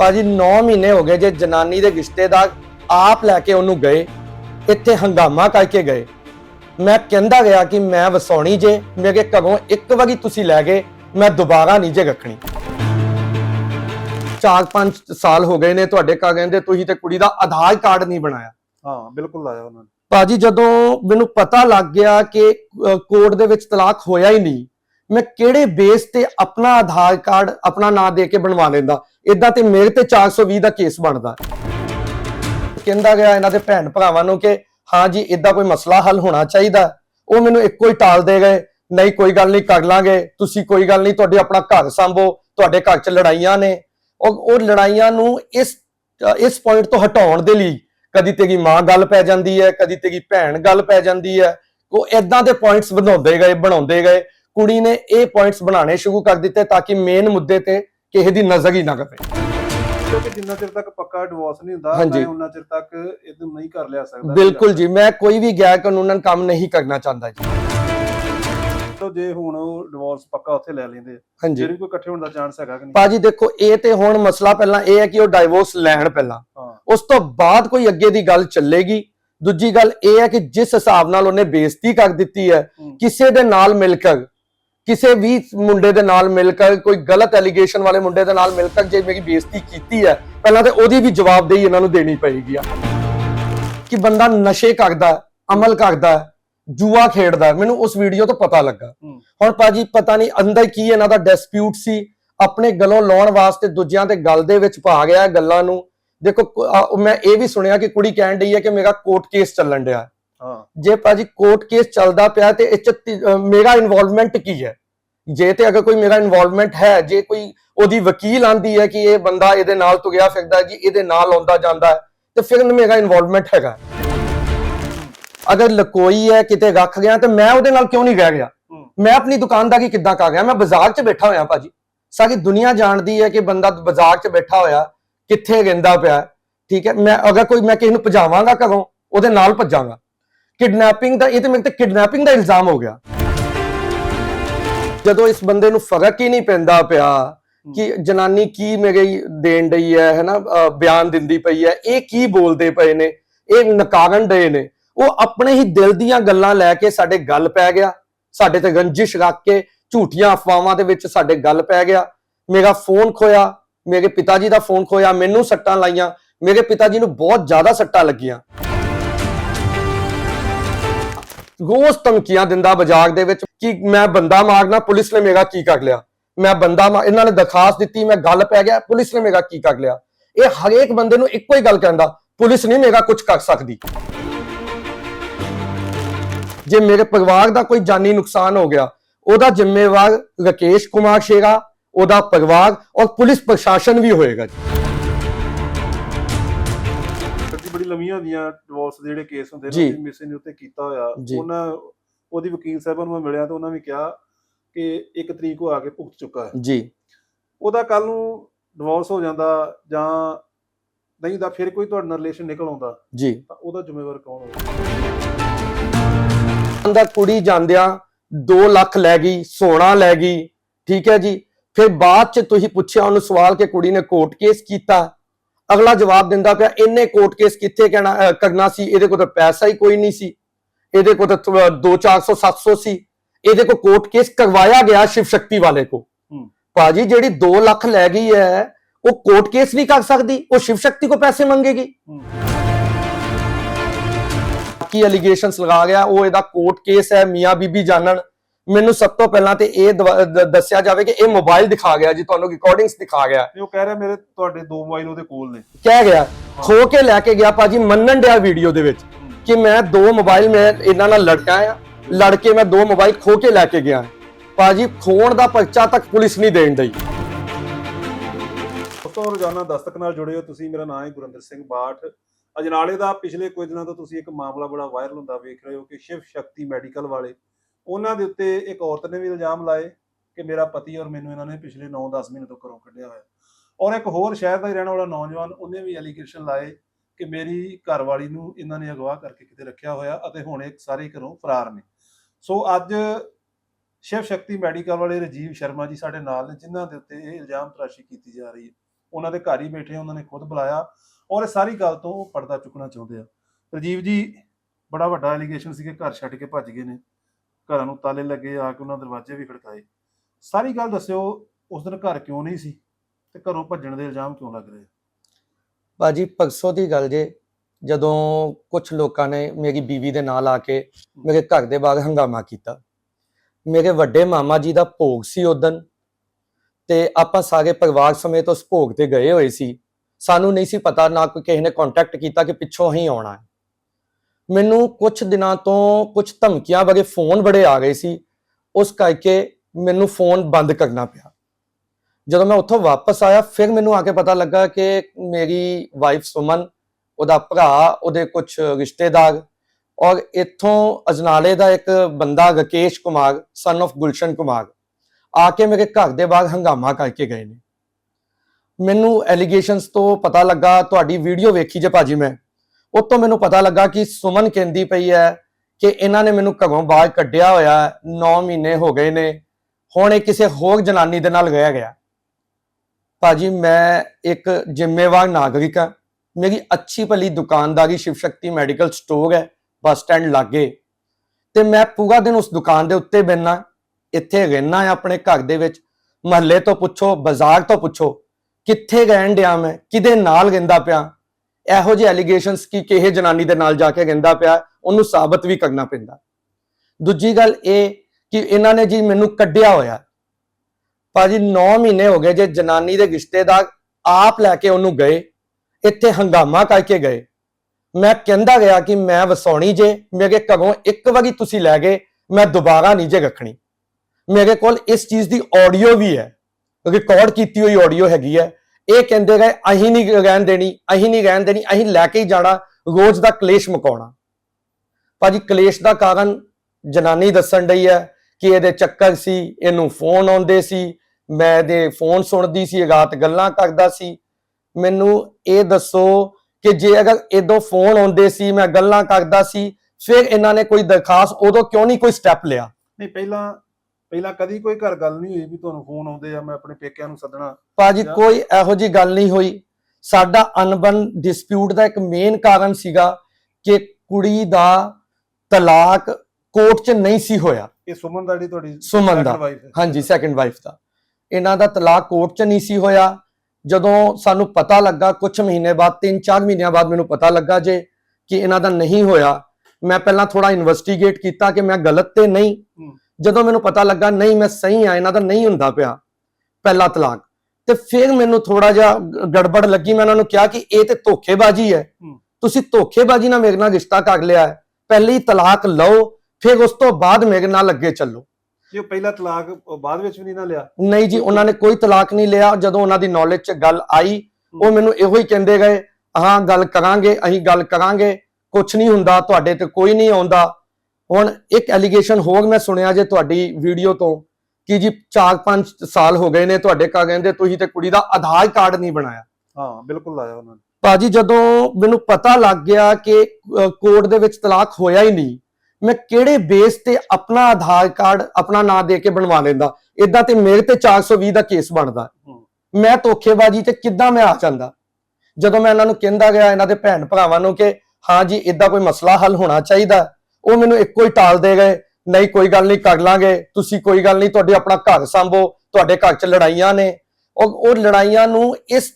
ਭਾਜੀ 9 ਮਹੀਨੇ ਹੋ ਗਏ ਜੇ ਜਨਾਨੀ ਦੇ ਰਿਸ਼ਤੇਦਾਰ ਆਪ ਲੈ ਕੇ ਉਹਨੂੰ ਗਏ ਇੱਥੇ ਹੰਗਾਮਾ ਕਰਕੇ ਗਏ। ਮੈਂ ਕਹਿੰਦਾ ਗਿਆ ਕਿ ਮੈਂ ਵਸਾਉਣੀ ਜੇ ਮੇਰੇ ਘਰੋਂ ਇੱਕ ਵਾਰੀ ਤੁਸੀਂ ਲੈ ਗਏ ਮੈਂ ਦੁਬਾਰਾ ਨਹੀਂ ਜੇ ਰੱਖਣੀ। 4-5 ਸਾਲ ਹੋ ਗਏ ਨੇ ਤੁਹਾਡੇ ਘਰ ਰਹਿੰਦੇ ਤੁਸੀਂ ਤੇ ਕੁੜੀ ਦਾ ਆਧਾਰ ਕਾਰਡ ਨਹੀਂ ਬਣਾਇਆ। ਹਾਂ ਬਿਲਕੁਲ ਲਾਇਆ ਉਹਨਾਂ ਨੇ। ਭਾਜੀ ਜਦੋਂ ਮੈਨੂੰ ਪਤਾ ਲੱਗ ਗਿਆ ਕਿ ਕੋਰਟ ਦੇ ਵਿੱਚ ਤਲਾਕ ਹੋਇਆ ਹੀ ਨਹੀਂ ਮੈਂ ਕਿਹੜੇ ਬੇਸ ਤੇ ਆਪਣਾ ਆਧਾਰ ਕਾਰਡ ਆਪਣਾ ਨਾਂ ਦੇ ਕੇ ਬਣਵਾ ਲੈਂਦਾ? ਇਦਾਂ ਤੇ ਮੇਰੇ ਤੇ 420 ਦਾ ਕੇਸ ਬਣਦਾ। ਕਹਿੰਦਾ ਗਿਆ ਇਹਨਾਂ ਦੇ ਭੈਣ ਭਰਾਵਾਂ ਨੂੰ ਕਿ ਹਾਂ ਜੀ ਇਦਾਂ ਕੋਈ ਮਸਲਾ ਹੱਲ ਹੋਣਾ ਚਾਹੀਦਾ। ਉਹ ਮੈਨੂੰ ਇੱਕੋ ਹੀ ਟਾਲ ਦੇ ਗਏ, ਨਹੀਂ ਕੋਈ ਗੱਲ ਨਹੀਂ ਕਰ ਲਾਂਗੇ, ਤੁਸੀਂ ਕੋਈ ਗੱਲ ਨਹੀਂ, ਤੁਹਾਡੇ ਆਪਣਾ ਘਰ ਸੰਭੋ, ਤੁਹਾਡੇ ਘਰ 'ਚ ਲੜਾਈਆਂ ਨੇ। ਉਹ ਉਹ ਲੜਾਈਆਂ ਨੂੰ ਇਸ ਇਸ ਪੁਆਇੰਟ ਤੋਂ ਹਟਾਉਣ ਦੇ ਲਈ ਕਦੀ ਤੇਰੀ ਮਾਂ ਗੱਲ ਪੈ ਜਾਂਦੀ ਹੈ, ਕਦੀ ਤੇਰੀ ਭੈਣ ਗੱਲ ਪੈ ਜਾਂਦੀ ਹੈ। ਉਹ ਇਦਾਂ ਦੇ ਪੁਆਇੰਟਸ ਬਣਾਉਂਦੇ ਗਏ ਬਣਾਉਂਦੇ ਗਏ। ਕੁੜੀ ਨੇ ਇਹ ਪੁਆਇੰਟਸ ਬਣਾਉਣੇ ਸ਼ੁਰੂ ਕਰ ਦਿੱਤੇ ਤਾਂ ਕਿ ਮੇਨ ਮੁੱਦੇ ਤੇ ਕਿਸੇ ਦੀ ਨਜ਼ਰ ਹੀ ਨਾ ਕਰੇ। ਕਿਉਂਕਿ ਜਿੰਨਾ ਚਿਰ ਤੱਕ ਪੱਕਾ ਡਿਵੋਰਸ ਨਹੀਂ ਹੁੰਦਾ ਹਾਂਜੀ। ਮੈਂ ਉਹਨਾਂ ਚਿਰ ਤੱਕ ਇਹਨੂੰ ਨਹੀਂ ਕਰ ਲਿਆ ਸਕਦਾ ਬਿਲਕੁਲ ਜੀ ਮੈਂ ਕੋਈ ਵੀ ਗੈਰ ਕਾਨੂੰਨਨ ਕੰਮ ਨਹੀਂ ਕਰਨਾ ਚਾਹੁੰਦਾ ਜੀ। ਚਲੋ ਜੇ ਹੁਣ ਉਹ ਡਿਵੋਰਸ ਪੱਕਾ ਉੱਥੇ ਲੈ ਲੈਂਦੇ ਹਾਂਜੀ। ਵੀ ਕੋਈ ਇਕੱਠੇ ਹੋਣ ਦਾ ਚਾਂਸ ਹੈਗਾ ਕਿ ਨਹੀਂ? ਪਾਜੀ ਦੇਖੋ ਇਹ ਤੇ ਹੁਣ ਮਸਲਾ ਪਹਿਲਾਂ ਇਹ ਹੈ ਕਿ ਉਹ ਡਾਈਵੋਰਸ ਲੈਣ ਪਹਿਲਾਂ। ਹਾਂ। ਉਸ ਤੋਂ ਬਾਅਦ ਕੋਈ ਅੱਗੇ ਦੀ ਗੱਲ ਚੱਲੇਗੀ। ਦੂਜੀ ਗੱਲ ਇਹ ਹੈ ਕਿ ਜਿਸ ਹਿਸਾਬ ਨਾਲ ਉਹਨੇ ਬੇਇੱਜ਼ਤੀ ਕਰ ਦਿੱਤੀ ਹੈ ਹੂੰ। ਕਿਸੇ ਦੇ ਨਾਲ ਮਿਲ ਕੇ ਕਿਸੇ ਵੀ ਮੁੰਡੇ ਦੇ ਨਾਲ ਮਿਲ ਕੇ ਕੋਈ ਗਲਤ ਐਲੀਗੇਸ਼ਨ ਵਾਲੇ ਮੁੰਡੇ ਦੇ ਨਾਲ ਮਿਲ ਕੇ ਜੇ ਮੇਰੀ ਬੇਇੱਜ਼ਤੀ ਕੀਤੀ ਹੈ ਪਹਿਲਾਂ ਤੇ ਉਹਦੀ ਵੀ ਜਵਾਬਦੇਹੀ ਇਹਨਾਂ ਨੂੰ ਦੇਣੀ ਪਏਗੀ ਆ। ਕਿ ਬੰਦਾ ਨਸ਼ੇ ਕਰਦਾ ਅਮਲ ਕਰਦਾ ਜੂਆ ਖੇਡਦਾ। ਮੈਨੂੰ ਉਸ ਵੀਡੀਓ ਤੋਂ ਪਤਾ ਲੱਗਾ। ਹੁਣ ਪਾਜੀ ਪਤਾ ਨਹੀਂ ਅੰਦਰ ਕੀ ਇਹਨਾਂ ਦਾ ਡਿਸਪਿਊਟ ਸੀ ਆਪਣੇ ਗਲੋਂ ਲਾਉਣ ਵਾਸਤੇ ਦੂਜਿਆਂ ਦੇ ਗਲ ਦੇ ਵਿੱਚ ਪਾ ਗਿਆ ਗੱਲਾਂ ਨੂੰ। ਦੇਖੋ ਮੈਂ ਇਹ ਵੀ ਸੁਣਿਆ ਕਿ ਕੁੜੀ ਕਹਿਣ ਡਈ ਹੈ ਕਿ ਮੇਰਾ ਕੋਰਟ ਕੇਸ ਚੱਲਣ ਡਿਆ। ਹਾਂ। ਜੇ ਭਾਜੀ ਕੋਰਟ ਕੇਸ ਚੱਲਦਾ ਪਿਆ ਤੇ ਇਹ 'ਚ ਮੇਰਾ ਇਨਵੋਲਵਮੈਂਟ ਕੀ ਹੈ? ਜੇ ਤੇ ਅਗਰ ਕੋਈ ਮੇਰਾ ਇਨਵੋਲਵਮੈਂਟ ਹੈ ਜੇ ਕੋਈ ਉਹਦੀ ਵਕੀਲ ਆਂਦੀ ਹੈ ਕਿ ਇਹ ਬੰਦਾ ਇਹਦੇ ਨਾਲ ਤੁਰਿਆ ਫਿਰਦਾ ਜੀ ਇਹਦੇ ਨਾਲ ਆਉਂਦਾ ਜਾਂਦਾ ਤੇ ਫਿਰ ਮੇਰਾ ਇਨਵੋਲਵਮੈਂਟ ਹੈਗਾ। ਅਗਰ ਲਕੋਈ ਹੈ ਕਿਤੇ ਰੱਖ ਗਿਆ ਤੇ ਮੈਂ ਉਹਦੇ ਨਾਲ ਕਿਉਂ ਨਹੀਂ ਰਹਿ ਗਿਆ। ਮੈਂ ਆਪਣੀ ਦੁਕਾਨਦਾਰੀ ਕਿੱਦਾਂ ਕਰ ਰਿਹਾ? ਮੈਂ ਬਾਜ਼ਾਰ 'ਚ ਬੈਠਾ ਹੋਇਆ ਭਾਜੀ। ਸਾਰੀ ਦੁਨੀਆ ਜਾਣਦੀ ਹੈ ਕਿ ਬੰਦਾ ਬਾਜ਼ਾਰ 'ਚ ਬੈਠਾ ਹੋਇਆ ਕਿੱਥੇ ਰਹਿੰਦਾ ਪਿਆ ਠੀਕ ਹੈ ਮੈਂ ਅਗਰ ਕੋਈ ਮੈਂ ਕਿਸੇ ਨੂੰ ਭਜਾਵਾਂਗਾ ਘਰੋਂ ਉਹਦੇ ਨਾਲ ਭੱਜਾਂਗਾ। ਕਿਡਨੈਪਿੰਗ ਦਾ ਇਹ ਤੇ ਮੇਰੇ ਤੇ ਕਿਡਨੈਪਿੰਗ ਦਾ ਇਲਜ਼ਾਮ ਹੋ ਗਿਆ। ਜਦੋਂ ਇਸ ਬੰਦੇ ਨੂੰ ਫ਼ਰਕ ਹੀ ਨਹੀਂ ਪੈਂਦਾ ਪਿਆ ਕਿ ਜਨਾਨੀ ਕੀ ਮੇਰੇ ਦੇਣ ਡਈ ਹੈ ਹੈਨਾ ਬਿਆਨ ਦਿੰਦੀ ਪਈ ਹੈ ਇਹ ਕੀ ਬੋਲਦੇ ਪਏ ਨੇ? ਇਹ ਨਕਾਰਨ ਡਏ ਨੇ। ਉਹ ਆਪਣੇ ਹੀ ਦਿਲ ਦੀਆਂ ਗੱਲਾਂ ਲੈ ਕੇ ਸਾਡੇ ਗੱਲ ਪੈ ਗਿਆ। ਸਾਡੇ ਤੇ ਰੰਜਿਸ਼ ਰੱਖ ਕੇ ਝੂਠੀਆਂ ਅਫਵਾਹਾਂ ਦੇ ਵਿੱਚ ਸਾਡੇ ਗੱਲ ਪੈ ਗਿਆ। ਮੇਰਾ ਫੋਨ ਖੋਇਆ ਮੇਰੇ ਪਿਤਾ ਜੀ ਦਾ ਫੋਨ ਖੋਇਆ ਮੈਨੂੰ ਸੱਟਾਂ ਲਾਈਆਂ। ਮੇਰੇ ਪਿਤਾ ਜੀ ਨੂੰ ਬਹੁਤ ਜ਼ਿਆਦਾ ਸੱਟਾਂ ਲੱਗੀਆਂ। ਰੋਜ਼ ਧਮਕੀਆਂ ਦਿੰਦਾ ਬਾਜ਼ਾਰ ਦੇ ਵਿੱਚ ਕਿ ਮੈਂ ਬੰਦਾ ਮਾਰਨਾ, ਪੁਲਿਸ ਨੇ ਮੇਰਾ ਕੀ ਕਰ ਲਿਆ? ਮੈਂ ਬੰਦਾ ਇਹਨਾਂ ਨੇ ਦਰਖਾਸਤ ਦਿੱਤੀ, ਮੈਂ ਗੱਲ ਪੈ ਗਿਆ, ਪੁਲਿਸ ਨੇ ਮੇਰਾ ਕੀ ਕਰ ਲਿਆ? ਇਹ ਹਰੇਕ ਬੰਦੇ ਨੂੰ ਇੱਕੋ ਹੀ ਗੱਲ ਕਹਿੰਦਾ ਪੁਲਿਸ ਨਹੀਂ ਮੇਰਾ ਕੁਝ ਕਰ ਸਕਦੀ। ਜੇ ਮੇਰੇ ਪਰਿਵਾਰ ਦਾ ਕੋਈ ਜਾਨੀ ਨੁਕਸਾਨ ਹੋ ਗਿਆ, ਉਹਦਾ ਜ਼ਿੰਮੇਵਾਰ ਰਕੇਸ਼ ਕੁਮਾਰ ਸ਼ੇਰਾ, ਉਹਦਾ ਪਰਿਵਾਰ ਔਰ ਪੁਲਿਸ ਪ੍ਰਸ਼ਾਸਨ ਵੀ ਹੋਏਗਾ ਜੀ। ਬੜੀ ਬੜੀ ਲੰਮੀਆਂ ਹੁੰਦੀਆਂ ਡਿਵੋਰਸ ਦੇ ਜਿਹੜੇ ਕੇਸ ਹੁੰਦੇ ਜੀ। ਨੇ ਮਿਸੇ ਨੇ ਉੱਤੇ ਕੀਤਾ ਹੋਇਆ। ਜੀ। ਉਹਨਾਂ ਉਹਦੀ ਵਕੀਲ ਸਾਹਿਬਾਂ ਨੂੰ ਮੈਂ ਮਿਲਿਆ ਤੇ ਉਹਨਾਂ ਵੀ ਕਿਹਾ ਕਿ ਇੱਕ ਤਰੀਕ ਉਹ ਆ ਕੇ ਭੁਗਤ ਚੁੱਕਾ ਹੈ। ਜੀ। ਉਹਦਾ ਕੱਲ ਨੂੰ ਡਿਵੋਰਸ ਹੋ ਜਾਂਦਾ ਜਾਂ ਨਹੀਂ ਤਾਂ ਫਿਰ ਕੋਈ ਤੁਹਾਡੇ ਨਾਲ ਰਿਲੇਸ਼ਨ ਨਿਕਲ ਆਉਂਦਾ। ਜੀ। ਤਾਂ ਉਹਦਾ ਜ਼ਿੰਮੇਵਾਰ ਕੌਣ ਹੋਊਗਾ ਅੰਦਰ ਕੁੜੀ ਜਾਂਦਿਆਂ 2 ਲੱਖ ਲੈ ਗਈ ਸੋਨਾ ਲੈ ਗਈ ਠੀਕ ਹੈ ਜੀ। ਫਿਰ ਬਾਅਦ ਚ ਤੁਸੀਂ ਪੁੱਛਿਆ ਉਹਨੂੰ ਸਵਾਲ ਕਿ ਕੁੜੀ ਨੇ ਕੋਰਟ ਕੇਸ ਕੀਤਾ। ਅਗਲਾ ਜਵਾਬ ਦਿੰਦਾ ਪਿਆ ਇਹਨੇ ਕੋਰਟ ਕੇਸ ਕਿੱਥੇ ਕਹਿਣਾ ਕਰਨਾ ਸੀ? ਇਹਦੇ ਕੋਲ ਤਾਂ ਪੈਸਾ ਹੀ ਕੋਈ ਨਹੀਂ ਸੀ। ਇਹਦੇ ਕੋਲ ਤਾਂ 2 400 700 ਸੀ ਇਹਦੇ ਕੋਲ ਕੋਰਟ ਕੇਸ ਕਰਵਾਇਆ ਗਿਆ ਸ਼ਿਵ ਸ਼ਕਤੀ ਵਾਲੇ ਕੋ। ਭਾਜੀ ਜਿਹੜੀ 2 ਲੱਖ ਲੈ ਗਈ ਹੈ ਉਹ ਕੋਰਟ ਕੇਸ ਨਹੀਂ ਕਰ ਸਕਦੀ ਉਹ ਸ਼ਿਵ ਸ਼ਕਤੀ ਕੋ ਪੈਸੇ ਮੰਗੇਗੀ। ਕੀ ਅਲੀਗੇਸ਼ਨਸ ਲਗਾ ਗਿਆ? ਉਹ ਇਹਦਾ ਕੋਰਟ ਕੇਸ ਹੈ ਮੀਆਂ ਬੀਬੀ ਜਾਣਨ। ਮੈਨੂੰ ਸਭ ਤੋਂ ਪਹਿਲਾਂ ਤੇ ਇਹ ਦੱਸਿਆ ਜਾਵੇ ਕਿ ਇਹ ਮੋਬਾਈਲ ਦਿਖਾ ਗਿਆ ਜੀ ਤੁਹਾਨੂੰ ਰਿਕਾਰਡਿੰਗਸ ਦਿਖਾ ਗਿਆ। ਤੇ ਉਹ ਕਹਿ ਰਿਹਾ ਮੇਰੇ ਤੁਹਾਡੇ ਦੋ ਮੋਬਾਈਲ ਉਹਦੇ ਕੋਲ ਨੇ। ਕਹਿ ਗਿਆ ਖੋ ਕੇ ਲੈ ਕੇ ਗਿਆ ਭਾਜੀ ਮੰਨਣ ਡਿਆ ਵੀਡੀਓ ਦੇ ਵਿੱਚ ਕਿ ਮੈਂ ਦੋ ਮੋਬਾਈਲ ਮੈਂ ਇਹਨਾਂ ਨਾਲ ਲੜਕਾ ਆ ਲੜ ਕੇ ਮੈਂ ਦੋ ਮੋਬਾਈਲ ਖੋ ਕੇ ਲੈ ਕੇ ਗਿਆ। ਭਾਜੀ ਖੋਣ ਦਾ ਪਰਚਾ ਤੱਕ ਪੁਲਿਸ ਨਹੀਂ ਦੇਣ ਦਈ। ਦੋਸਤੋ ਰੋਜ਼ਾਨਾ ਦਸਤਕ ਨਾਲ ਜੁੜੇ ਹੋ ਤੁਸੀਂ ਮੇਰਾ ਨਾਮ ਹੈ ਗੁਰਿੰਦਰ ਸਿੰਘ ਬਾਠ। ਅਜਨਾਲੇ ਦਾ ਪਿਛਲੇ ਕੁਝ ਦਿਨਾਂ ਤੋਂ ਤੁਸੀਂ ਇੱਕ ਮਾਮਲਾ ਬੜਾ ਵਾਇਰਲ ਹੁੰਦਾ ਵੇਖ ਰਹੇ ਹੋ ਕਿ ਸ਼ਿਵ ਸ਼ਕਤੀ ਮੈਡੀਕਲ ਵਾਲੇ ਉਹਨਾਂ ਦੇ ਉੱਤੇ ਇੱਕ ਔਰਤ ਨੇ ਵੀ ਇਲਜ਼ਾਮ ਲਾਏ ਕਿ ਮੇਰਾ ਪਤੀ ਔਰ ਮੈਨੂੰ ਇਹਨਾਂ ਨੇ ਪਿਛਲੇ 9-10 ਮਹੀਨੇ ਤੋਂ ਘਰੋਂ ਕੱਢਿਆ ਹੋਇਆ। ਔਰ ਇੱਕ ਹੋਰ ਸ਼ਹਿਰ ਦਾ ਹੀ ਰਹਿਣ ਵਾਲਾ ਨੌਜਵਾਨ, ਉਹਨੇ ਵੀ ਐਲੀਗੇਸ਼ਨ ਲਾਏ ਕਿ ਮੇਰੀ ਘਰਵਾਲੀ ਨੂੰ ਇਹਨਾਂ ਨੇ ਅਗਵਾ ਕਰਕੇ ਕਿਤੇ ਰੱਖਿਆ ਹੋਇਆ ਅਤੇ ਹੁਣ ਇਹ ਸਾਰੇ ਘਰੋਂ ਫਰਾਰ ਨੇ। ਸੋ ਅੱਜ ਸ਼ਿਵ ਸ਼ਕਤੀ ਮੈਡੀਕਲ ਵਾਲੇ ਰਜੀਵ ਸ਼ਰਮਾ ਜੀ ਸਾਡੇ ਨਾਲ ਨੇ, ਜਿਨ੍ਹਾਂ ਦੇ ਉੱਤੇ ਇਹ ਇਲਜ਼ਾਮ ਤਰਾਸ਼ੀ ਕੀਤੀ ਜਾ ਰਹੀ ਹੈ। ਉਹਨਾਂ ਦੇ ਘਰ ਹੀ ਬੈਠੇ, ਉਹਨਾਂ ਨੇ ਖੁਦ ਬੁਲਾਇਆ ਔਰ ਇਹ ਸਾਰੀ ਗੱਲ ਤੋਂ ਉਹ ਪਰਦਾ ਚੁੱਕਣਾ ਚਾਹੁੰਦੇ ਆ। ਰਾਜੀਵ ਜੀ, ਬੜਾ ਵੱਡਾ ਐਲੀਗੇਸ਼ਨ ਸੀ ਕਿ ਘਰ ਛੱਡ ਕੇ ਭੱਜ ਗਏ ਨੇ। ਘਰਾਂ ਨੂੰ ਤਾਲੇ ਲੱਗੇ ਆ ਕੇ ਉਹਨਾਂ ਦਰਵਾਜ਼ੇ ਵੀ ਖੜਕਾਏ। ਸਾਰੀ ਗੱਲ ਦੱਸਿਓ ਉਸ ਦਿਨ ਘਰ ਕਿਉਂ ਨਹੀਂ ਸੀ? ਤੇ ਘਰੋਂ ਭੱਜਣ ਦੇ ਇਲਜ਼ਾਮ ਕਿਉਂ ਲੱਗ ਰਹੇ? ਭਾਜੀ ਪਰਸੋਂ ਦੀ ਗੱਲ ਜੇ ਜਦੋਂ ਕੁਝ ਲੋਕਾਂ ਨੇ ਮੇਰੀ ਬੀਵੀ ਦੇ ਨਾਲ ਆ ਕੇ ਮੇਰੇ ਘਰ ਦੇ ਬਾਹਰ ਹੰਗਾਮਾ ਕੀਤਾ। ਮੇਰੇ ਵੱਡੇ ਮਾਮਾ ਜੀ ਦਾ ਭੋਗ ਸੀ ਉਦਨ ਤੇ ਆਪਾਂ ਸਾਰੇ ਪਰਿਵਾਰ ਸਮੇਤ ਉਸ ਭੋਗ ਤੇ ਗਏ ਹੋਏ ਸੀ। ਸਾਨੂੰ ਨਹੀਂ ਸੀ ਪਤਾ ਨਾ ਕੋਈ ਕਿਸੇ ਨੇ ਕੰਟੈਕਟ ਕੀਤਾ ਕਿ ਪਿੱਛੋਂ ਹੀ ਆਉਣਾ ਹੈ। ਮੈਨੂੰ ਕੁਝ ਦਿਨਾਂ ਤੋਂ ਕੁਝ ਧਮਕੀਆਂ ਵਗੇ ਫੋਨ ਬੜੇ ਆ ਗਏ ਸੀ। ਉਸ ਕਰਕੇ ਮੈਨੂੰ ਫੋਨ ਬੰਦ ਕਰਨਾ ਪਿਆ। ਜਦੋਂ ਮੈਂ ਉੱਥੋਂ ਵਾਪਸ ਆਇਆ, ਫਿਰ ਮੈਨੂੰ ਆ ਕੇ ਪਤਾ ਲੱਗਾ ਕਿ ਮੇਰੀ ਵਾਈਫ ਸੁਮਨ, ਉਹਦਾ ਭਰਾ, ਉਹਦੇ ਕੁਝ ਰਿਸ਼ਤੇਦਾਰ ਔਰ ਇੱਥੋਂ ਅਜਨਾਲੇ ਦਾ ਇੱਕ ਬੰਦਾ ਰਕੇਸ਼ ਕੁਮਾਰ ਸਨ of ਗੁਲਸ਼ਨ ਕੁਮਾਰ, ਆ ਕੇ ਮੇਰੇ ਘਰ ਦੇ ਬਾਹਰ ਹੰਗਾਮਾ ਕਰਕੇ ਗਏ ਨੇ। ਮੈਨੂੰ ਐਲੀਗੇਸ਼ਨਸ ਤੋਂ ਪਤਾ ਲੱਗਾ, ਤੁਹਾਡੀ ਵੀਡੀਓ ਵੇਖੀ ਜੇ ਭਾਜੀ ਮੈਂ। ਉਹ ਤੋਂ ਮੈਨੂੰ ਪਤਾ ਲੱਗਾ ਕਿ ਸੁਮਨ ਕਹਿੰਦੀ ਪਈ ਹੈ ਕਿ ਇਹਨਾਂ ਨੇ ਮੈਨੂੰ ਘਰੋਂ ਬਾਹਰ ਕੱਢਿਆ ਹੋਇਆ 9 ਮਹੀਨੇ ਹੋ ਗਏ ਨੇ। ਹੁਣ ਇਹ ਕਿਸੇ ਹੋਰ ਜਨਾਨੀ ਦੇ ਨਾਲ ਰਹਿ ਗਿਆ। ਭਾਜੀ, ਮੈਂ ਇੱਕ ਜ਼ਿੰਮੇਵਾਰ ਨਾਗਰਿਕ ਹਾਂ। ਮੇਰੀ ਅੱਛੀ ਭਲੀ ਦੁਕਾਨਦਾਰੀ ਸ਼ਿਵ ਸ਼ਕਤੀ ਮੈਡੀਕਲ ਸਟੋਰ ਹੈ, ਬੱਸ ਸਟੈਂਡ ਲਾਗੇ। ਤੇ ਮੈਂ ਪੂਰਾ ਦਿਨ ਉਸ ਦੁਕਾਨ ਦੇ ਉੱਤੇ ਬੈਠਣਾ ਇੱਥੇ ਰਹਿਣਾ ਹੈ ਆਪਣੇ ਘਰ ਦੇ ਵਿੱਚ। ਮਹੱਲੇ ਤੋਂ ਪੁੱਛੋ, ਬਾਜ਼ਾਰ ਤੋਂ ਪੁੱਛੋ, ਕਿੱਥੇ ਰਹਿਣ ਡਿਆ ਮੈਂ? ਕਿਹਦੇ ਨਾਲ ਰਹਿੰਦਾ ਪਿਆ? ਇਹੋ ਜਿਹੇ ਐਲੀਗੇਸ਼ਨਸ ਕਿ ਕਿਹੇ ਜਨਾਨੀ ਦੇ ਨਾਲ ਜਾ ਕੇ ਰਹਿੰਦਾ ਪਿਆ, ਉਹਨੂੰ ਸਾਬਤ ਵੀ ਕਰਨਾ ਪੈਂਦਾ। ਦੂਜੀ ਗੱਲ ਇਹ ਕਿ ਇਹਨਾਂ ਨੇ ਜੀ ਮੈਨੂੰ ਕੱਢਿਆ ਹੋਇਆ। ਭਾਜੀ 9 ਮਹੀਨੇ ਹੋ ਗਏ ਜੇ ਜਨਾਨੀ ਦੇ ਰਿਸ਼ਤੇਦਾਰ ਆਪ ਲੈ ਕੇ ਉਹਨੂੰ ਗਏ, ਇੱਥੇ ਹੰਗਾਮਾ ਕਰਕੇ ਗਏ। ਮੈਂ ਕਹਿੰਦਾ ਗਿਆ ਕਿ ਮੈਂ ਵਸਾਉਣੀ ਜੇ, ਮੇਰੇ ਘਰੋਂ ਇੱਕ ਵਾਰੀ ਤੁਸੀਂ ਲੈ ਗਏ, ਮੈਂ ਦੁਬਾਰਾ ਨਹੀਂ ਜੇ ਰੱਖਣੀ। ਮੇਰੇ ਕੋਲ ਇਸ ਚੀਜ਼ ਦੀ ਆਡੀਓ ਵੀ ਹੈ। ਰਿਕਾਰਡ ਕੀਤੀ ਹੋਈ ਆਡੀਓ ਹੈਗੀ ਹੈ। ਇਹ ਕਹਿੰਦੇ ਗਏ ਅਹੀਂ ਨਹੀਂ ਰਹਿਣ ਦੇਣੀ ਅਹੀਂ ਨਹੀਂ ਰਹਿਣ ਦੇਣੀ ਅਹੀਂ ਲੈ ਕੇ ਹੀ ਜਾਣਾ, ਰੋਜ਼ ਦਾ ਕਲੇਸ਼ ਮੁਕਾਉਣਾ। ਭਾਜੀ, ਕਲੇਸ਼ ਦਾ ਕਾਰਨ ਜਨਾਨੀ ਦੱਸਣ ਡਈ ਹੈ ਕਿ ਇਹਦੇ ਚੱਕਰ ਸੀ, ਇਹਨੂੰ ਫੋਨ ਆਉਂਦੇ ਸੀ, ਮੈਂ ਇਹਦੇ ਫੋਨ ਸੁਣਦੀ ਸੀ, ਰਾਤ ਗੱਲਾਂ ਕਰਦਾ ਸੀ। ਮੈਨੂੰ ਇਹ ਦੱਸੋ ਕਿ ਜੇ ਅਗਰ ਇਦੋਂ ਫੋਨ ਆਉਂਦੇ ਸੀ, ਮੈਂ ਗੱਲਾਂ ਕਰਦਾ ਸੀ, ਫਿਰ ਇਹਨਾਂ ਨੇ ਕੋਈ ਦਰਖਾਸਤ ਉਦੋਂ ਕਿਉਂ ਨਹੀਂ ਕੋਈ ਸਟੈਪ ਲਿਆ? ਨਹੀਂ, ਪਹਿਲਾਂ ਪਹਿਲਾਂ ਕਦੀ ਕੋਈ ਘਰ ਗੱਲ ਨਹੀਂ ਹੋਈ ਵੀ ਤੁਹਾਨੂੰ ਫੋਨ ਆਉਂਦੇ ਆ ਮੈਂ ਆਪਣੇ ਪੇਕਿਆਂ ਨੂੰ ਸੱਦਣਾ। ਭਾਜੀ ਕੋਈ ਇਹੋ ਜੀ ਗੱਲ ਨਹੀਂ ਹੋਈ। ਸਾਡਾ ਅਨਬਨ ਡਿਸਪਿਊਟ ਦਾ ਇੱਕ ਮੇਨ ਕਾਰਨ ਸੀਗਾ ਕਿ ਕੁੜੀ ਦਾ ਤਲਾਕ ਕੋਰਟ 'ਚ ਨਹੀਂ ਸੀ ਹੋਇਆ। ਇਹ ਸੁਮਨ ਦਾ ਜਿਹੜੀ ਤੁਹਾਡੀ ਸੁਮਨ ਦਾ। ਹਾਂਜੀ ਸੈਕੰਡ ਵਾਈਫ ਦਾ। ਇਹਨਾਂ ਦਾ ਤਲਾਕ ਕੋਰਟ 'ਚ ਨਹੀਂ ਸੀ ਹੋਇਆ। ਜਦੋਂ ਸਾਨੂੰ ਪਤਾ ਲੱਗਾ ਕੁਝ ਮਹੀਨੇ ਬਾਅਦ 3-4 ਮਹੀਨਿਆਂ ਬਾਅਦ ਮੈਨੂੰ ਪਤਾ ਲੱਗਾ ਜੇ ਕਿ ਇਹਨਾਂ ਦਾ ਨਹੀਂ ਹੋਇਆ ਮੈਂ ਪਹਿਲਾਂ ਥੋੜਾ ਇਨਵੈਸਟੀਗੇਟ ਕੀਤਾ ਕਿ ਮੈਂ ਗਲਤ ਤੇ ਨਹੀਂ। ਜਦੋਂ ਮੈਨੂੰ ਪਤਾ ਲੱਗਾ ਨਹੀਂ ਮੈਂ ਸਹੀ ਆ ਇਹਨਾਂ ਦਾ ਨਹੀਂ ਹੁੰਦਾ ਪਿਆ ਪਹਿਲਾ ਤਲਾਕ ਤੇ ਫਿਰ ਮੈਨੂੰ ਥੋੜਾ ਜਿਹਾ ਗੜਬੜ ਲੱਗੀ ਮੈਂ ਉਹਨਾਂ ਨੂੰ ਕਿਹਾ ਕਿ ਇਹ ਤੇ ਧੋਖੇਬਾਜ਼ੀ ਹੈ। ਤੁਸੀਂ ਧੋਖੇਬਾਜ਼ੀ ਨਾਲ ਮੇਰੇ ਨਾਲ ਰਿਸ਼ਤਾ ਕਰ ਲਿਆ ਹੈ ਪਹਿਲੇ ਤਲਾਕ ਲਓ ਫਿਰ ਉਸ ਤੋਂ ਬਾਅਦ ਮੇਰੇ ਨਾਲ ਅੱਗੇ ਚੱਲੋ। ਜੇ ਪਹਿਲਾ ਤਲਾਕ ਬਾਅਦ ਵਿੱਚ ਵੀ ਨਹੀਂ ਨਾ ਲਿਆ? ਨਹੀਂ ਜੀ ਉਹਨਾਂ ਨੇ ਕੋਈ ਤਲਾਕ ਨਹੀਂ ਲਿਆ ਜਦੋਂ ਉਹਨਾਂ ਦੀ ਨੌਲੇਜ 'ਚ ਗੱਲ ਆਈ ਉਹ ਮੈਨੂੰ ਇਹੋ ਹੀ ਕਹਿੰਦੇ ਗਏ ਹਾਂ ਗੱਲ ਕਰਾਂਗੇ ਅਸੀਂ ਗੱਲ ਕਰਾਂਗੇ ਕੁਝ ਨਹੀਂ ਹੁੰਦਾ ਤੁਹਾਡੇ ਤੇ ਕੋਈ ਨਹੀਂ ਆਉਂਦਾ ਹੁਣ ਇੱਕ ਐਲੀਗੇਸ਼ਨ ਹੋਰ ਮੈਂ ਸੁਣਿਆ ਜੇ ਤੁਹਾਡੀ ਵੀਡੀਓ ਤੋਂ ਕਿ ਜੀ 4-5 ਸਾਲ ਹੋ ਗਏ ਨੇ ਤੁਹਾਡੇ ਘਰ ਕਹਿੰਦੇ ਤੁਸੀਂ ਤੇ ਕੁੜੀ ਦਾ ਆਧਾਰ ਕਾਰਡ ਨਹੀਂ ਬਣਾਇਆ। ਹਾਂ ਬਿਲਕੁਲ ਲਾਇਆ ਉਹਨਾਂ ਨੇ। ਭਾਜੀ ਜਦੋਂ ਮੈਨੂੰ ਪਤਾ ਲੱਗ ਗਿਆ ਕਿ ਕੋਰਟ ਦੇ ਵਿੱਚ ਤਲਾਕ ਹੋਇਆ ਹੀ ਨਹੀਂ ਮੈਂ ਕਿਹੜੇ ਬੇਸ ਤੇ ਆਪਣਾ ਆਧਾਰ ਕਾਰਡ ਆਪਣਾ ਨਾਂ ਦੇ ਕੇ ਬਣਵਾ ਲੈਂਦਾ? ਇਦਾਂ ਤੇ ਮੇਰੇ ਤੇ 420 ਦਾ ਕੇਸ ਬਣਦਾ। ਮੈਂ ਧੋਖੇਬਾਜ਼ੀ ਤੇ ਕਿੱਦਾਂ ਮੈਂ ਆ ਜਾਂਦਾ? ਜਦੋਂ ਮੈਂ ਇਹਨਾਂ ਨੂੰ ਕਹਿੰਦਾ ਗਿਆ ਇਹਨਾਂ ਦੇ ਭੈਣ ਭਰਾਵਾਂ ਨੂੰ ਕਿ ਹਾਂ ਜੀ ਇਦਾਂ ਕੋਈ ਮਸਲਾ ਹੱਲ ਹੋਣਾ ਚਾਹੀਦਾ। ਉਹ ਮੈਨੂੰ ਇੱਕੋ ਹੀ ਟਾਲ ਦੇ ਗਏ ਨਹੀਂ ਕੋਈ ਗੱਲ ਨਹੀਂ ਕਰ ਲਾਂਗੇ। ਤੁਸੀਂ ਕੋਈ ਗੱਲ ਨਹੀਂ ਤੁਹਾਡੇ ਆਪਣਾ ਘਰ ਸੰਭੋ ਤੁਹਾਡੇ ਘਰ 'ਚ ਲੜਾਈਆਂ ਨੇ। ਉਹ ਉਹ ਲੜਾਈਆਂ ਨੂੰ ਇਸ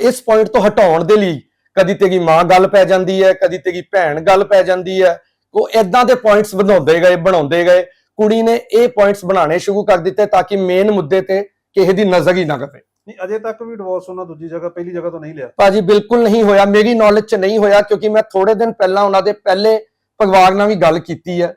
ਇਸ ਪੁਆਇੰਟ ਤੋਂ ਹਟਾਉਣ ਦੇ ਲਈ ਕਦੀ ਤੇਰੀ ਮਾਂ ਗੱਲ ਪੈ ਜਾਂਦੀ ਹੈ ਕਦੀ ਤੇਰੀ ਭੈਣ ਗੱਲ ਪੈ ਜਾਂਦੀ ਹੈ। ਉਹ ਇਦਾਂ ਦੇ ਪੁਆਇੰਟਸ ਬਣਾਉਂਦੇ ਗਏ ਬਣਾਉਂਦੇ ਗਏ। ਕੁੜੀ ਨੇ ਇਹ ਪੁਆਇੰਟਸ ਬਣਾਉਣੇ ਸ਼ੁਰੂ ਕਰ ਦਿੱਤੇ ਤਾਂ ਕਿ ਮੇਨ ਮੁੱਦੇ ਤੇ ਕਿਸੇ ਦੀ ਨਜ਼ਰ ਹੀ ਨਾ ਰਹੇ ਨਹੀਂ ਅਜੇ ਤੱਕ ਵੀ ਡਿਵੋਰਸ ਉਹਨਾਂ ਦੂਜੀ ਜਗ੍ਹਾ ਪਹਿਲੀ ਜਗ੍ਹਾ ਤੋਂ ਨਹੀਂ ਲਿਆ। ਭਾਜੀ ਬਿਲਕੁਲ ਨਹੀਂ ਹੋਇਆ। ਮੇਰੀ ਨੌਲੇਜ 'ਚ ਨਹੀਂ ਹੋਇਆ ਕਿਉਂਕਿ ਮੈਂ ਥੋੜੇ ਦਿਨ ਪਹਿਲਾਂ ਉਹਨਾਂ ਦੇ ਪਹਿਲੇ ਪਰਿਵਾਰ ਨਾਲ ਵੀ ਗੱਲ ਕੀਤੀ ਹੈ।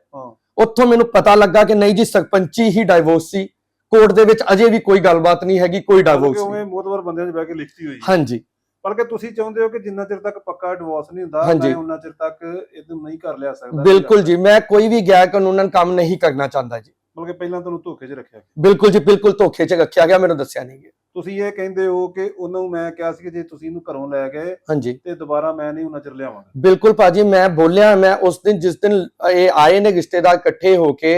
ਉੱਥੋਂ ਮੈਨੂੰ ਪਤਾ ਲੱਗਾ ਕਿ ਨਹੀਂ ਜੀ ਸਰਪੰਚੀ ਹੀ ਡਾਈਵੋਰਸ ਸੀ। ਕੋਰਟ ਦੇ ਵਿੱਚ ਅਜੇ ਵੀ ਕੋਈ ਗੱਲਬਾਤ ਨਹੀਂ ਹੈਗੀ ਕੋਈ ਕਿਉਂਕਿ ਡਾਈਵੋਰਸ ਨਹੀਂ। ਮੋਦਵਰ ਬੰਦਿਆਂ 'ਚ ਬਹਿ ਕੇ ਲਿਖਤੀ ਹੋਈ। ਹਾਂਜੀ। ਬਲਕਿ ਤੁਸੀਂ ਚਾਹੁੰਦੇ ਹੋ ਕਿ ਜਿੰਨਾ ਚਿਰ ਤੱਕ ਪੱਕਾ ਡਿਵੋਰਸ ਨਹੀਂ ਹੁੰਦਾ। ਮੈਂ ਉਹਨਾਂ ਚਿਰ ਤੱਕ ਇਹਨੂੰ ਨਹੀਂ ਕਰ ਲਿਆ ਸਕਦਾ। ਬਿਲਕੁਲ ਜੀ ਮੈਂ ਕੋਈ ਵੀ ਗੈਰ ਕਾਨੂੰਨਨ ਕੰਮ ਨਹੀਂ ਕਰਨਾ ਚਾਹੁੰਦਾ ਜੀ। ਬਲਕਿ ਪਹਿਲਾਂ ਤੁਹਾਨੂੰ ਧੋਖੇ 'ਚ ਰੱਖਿਆ। ਬਿਲਕੁਲ ਜੀ ਬਿਲਕੁਲ ਧੋਖੇ 'ਚ ਰੱਖਿਆ ਗਿਆ ਮੈਨੂੰ ਦੱਸਿਆ ਨਹੀਂ ਗਿਆ। ਤੁਸੀਂ ਇਹ ਕਹਿੰਦੇ ਹੋ ਕਿ ਉਹਨਾਂ ਨੂੰ ਮੈਂ ਕਿਹਾ ਸੀ ਕਿ ਜੇ ਤੁਸੀਂ ਇਹਨੂੰ ਘਰੋਂ ਲੈ ਗਏ ਹਾਂਜੀ। ਤੇ ਦੁਬਾਰਾ ਮੈਂ ਨਹੀਂ ਉਹਨਾਂ ਚਿਰ ਲਿਆਵਾਂਗਾ। ਬਿਲਕੁਲ ਭਾਜੀ ਮੈਂ ਬੋਲਿਆ ਮੈਂ ਉਸ ਦਿਨ ਜਿਸ ਦਿਨ ਇਹ ਆਏ ਨੇ ਰਿਸ਼ਤੇਦਾਰ ਇਕੱਠੇ ਹੋ ਕੇ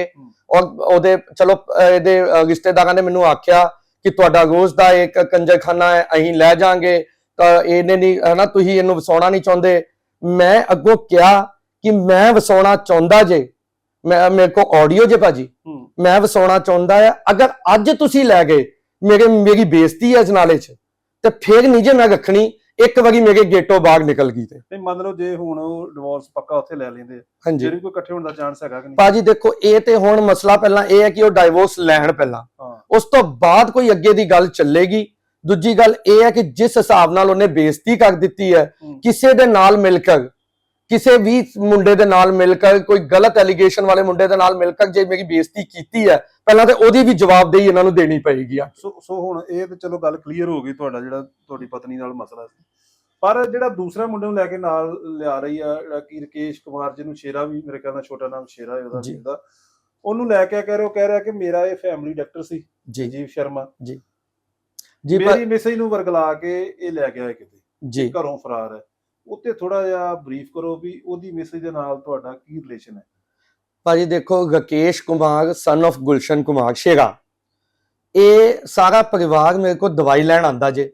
ਔਰ ਉਹਦੇ ਚਲੋ ਇਹਦੇ ਰਿਸ਼ਤੇਦਾਰਾਂ ਨੇ ਮੈਨੂੰ ਆਖਿਆ ਕਿ ਤੁਹਾਡਾ ਰੋਜ਼ ਦਾ ਇੱਕ ਕੰਜਰਖਾਨਾ ਹੈ ਅਸੀਂ ਲੈ ਜਾਾਂਗੇ। ਤਾਂ ਇਹਨੇ ਨਹੀਂ ਹਨਾ ਤੁਸੀਂ ਇਹਨੂੰ ਵਸਾਉਣਾ ਨਹੀਂ ਚਾਹੁੰਦੇ। ਮੈਂ ਅੱਗੋਂ ਕਿਹਾ ਕਿ ਮੈਂ ਵਸਾਉਣਾ ਚਾਹੁੰਦਾ ਜੇ ਮੈਂ ਮੇਰੇ ਕੋ ਆਡੀਓ ਜੇ ਭਾਜੀ। ਮੈਂ ਵਸਾਉਣਾ ਚਾਹੁੰਦਾ ਆ ਅਗਰ ਅੱਜ ਤੁਸੀਂ ਲੈ ਗਏ ਮੇਰੇ ਮੇਰੀ ਬੇਇੱਜ਼ਤੀ ਹੈ ਜਨਾਲੇ 'ਚ ਤੇ ਫਿਰ ਨਹੀਂ ਜੇ ਮੈਂ ਰੱਖਣੀ ਇੱਕ ਵਾਰੀ ਮੇਰੇ ਗੇਟੋਂ ਬਾਹਰ ਨਿਕਲ ਗਈ ਤੇ। ਨਹੀਂ ਮੰਨ ਲਓ ਜੇ ਹੁਣ ਉਹ ਡਿਵੋਰਸ ਪੱਕਾ ਉੱਥੇ ਲੈ ਲੈਂਦੇ ਆ, ਹਾਂਜੀ। ਫਿਰ ਵੀ ਕੋਈ ਇਕੱਠੇ ਹੋਣ ਦਾ ਚਾਂਸ ਹੈਗਾ ਕਿ ਨਹੀਂ? ਭਾਜੀ ਦੇਖੋ ਇਹ ਤੇ ਹੁਣ ਮਸਲਾ ਪਹਿਲਾਂ ਇਹ ਹੈ ਕਿ ਉਹ ਡਾਈਵੋਰਸ ਲੈਣ ਪਹਿਲਾਂ। ਹਾਂ। ਉਸ ਤੋਂ ਬਾਅਦ ਕੋਈ ਅੱਗੇ ਦੀ ਗੱਲ ਚੱਲੇਗੀ। ਦੂਜੀ ਗੱਲ ਇਹ ਹੈ ਕਿ ਜਿਸ ਹਿਸਾਬ ਨਾਲ ਉਹਨੇ ਬੇਇੱਜ਼ਤੀ ਕਰ ਦਿੱਤੀ ਹੈ ਹੂੰ। ਕਿਸੇ ਦੇ ਨਾਲ ਮਿਲ ਕੇ ਕਿਸੇ ਵੀ ਮੁੰਡੇ ਦੇ ਨਾਲ ਮਿਲ ਕੇ ਕੋਈ ਗਲਤ ਐਲੀਗੇਸ਼ਨ ਵਾਲੇ ਮੁੰਡੇ ਦੇ ਨਾਲ ਮਿਲ ਕੇ ਜੇ ਮੇਰੀ ਬੇਇੱਜ਼ਤੀ ਕੀਤੀ ਹੈ ਪਹਿਲਾਂ ਤੇ ਉਹਦੀ ਵੀ ਜਵਾਬਦੇਹੀ ਇਹਨਾਂ ਨੂੰ ਦੇਣੀ ਪਏਗੀ ਆ। ਸੋ ਸੋ ਹੁਣ ਇਹ ਤੇ ਚਲੋ ਗੱਲ ਕਲੀਅਰ ਹੋ ਗਈ ਤੁਹਾਡਾ ਜਿਹੜਾ ਤੁਹਾਡੀ ਪਤਨੀ ਨਾਲ ਮਸਲਾ ਸੀ। ਪਰ ਜਿਹੜਾ ਦੂਸਰਾ ਮੁੰਡੇ ਨੂੰ ਲੈ ਕੇ ਨਾਲ ਲਿਆ ਰਹੀ ਆ ਜਿਹੜਾ ਕਿ ਰਕੇਸ਼ ਕੁਮਾਰ ਜਿਹਨੂੰ ਸ਼ੇਰਾ ਵੀ ਮੇਰੇ ਨਾਲ ਛੋਟਾ ਨਾਮ ਸ਼ੇਰਾ ਹੈ ਉਹਦਾ ਜੀ। ਵੀਰ ਦਾ ਉਹਨੂੰ ਲੈ ਕੇ ਕਹਿ ਰਹੇ ਉਹ ਕਹਿ ਰਿਹਾ ਕਿ ਮੇਰਾ ਇਹ ਫੈਮਿਲੀ ਡਾਕਟਰ ਸੀ ਜੀ। ਜੀਵ ਸ਼ਰਮਾ। ਜੀ। ਪਰ- ਮੇਰੀ ਮੈਸੇਜ ਨੂੰ ਵਰਗਲਾ ਕੇ ਇਹ ਲੈ ਗਿਆ ਕਿਤੇ ਜੀ। ਘਰੋਂ ਫਰਾਰ ਹੈ। ਉੱਤੇ ਥੋੜਾ ਜਿਹਾ ਬਰੀਫ ਕਰੋ ਵੀ ਉਹਦੀ ਮੈਸੇਜ ਦੇ ਨਾਲ ਤੁਹਾਡਾ ਕੀ ਰਿਲੇਸ਼ਨ ਹੈ? ਭਾਜੀ ਦੇਖੋ ਰਕੇਸ਼ ਕੁਮਾਰ ਸਨ of ਗੁਲਸ਼ਨ ਕੁਮਾਰ ਸ਼ੇਰਾ ਇਹ ਸਾਰਾ ਪਰਿਵਾਰ ਮੇਰੇ ਕੋਲ ਦਵਾਈ ਲੈਣ ਆਂਦਾ ਜੇ।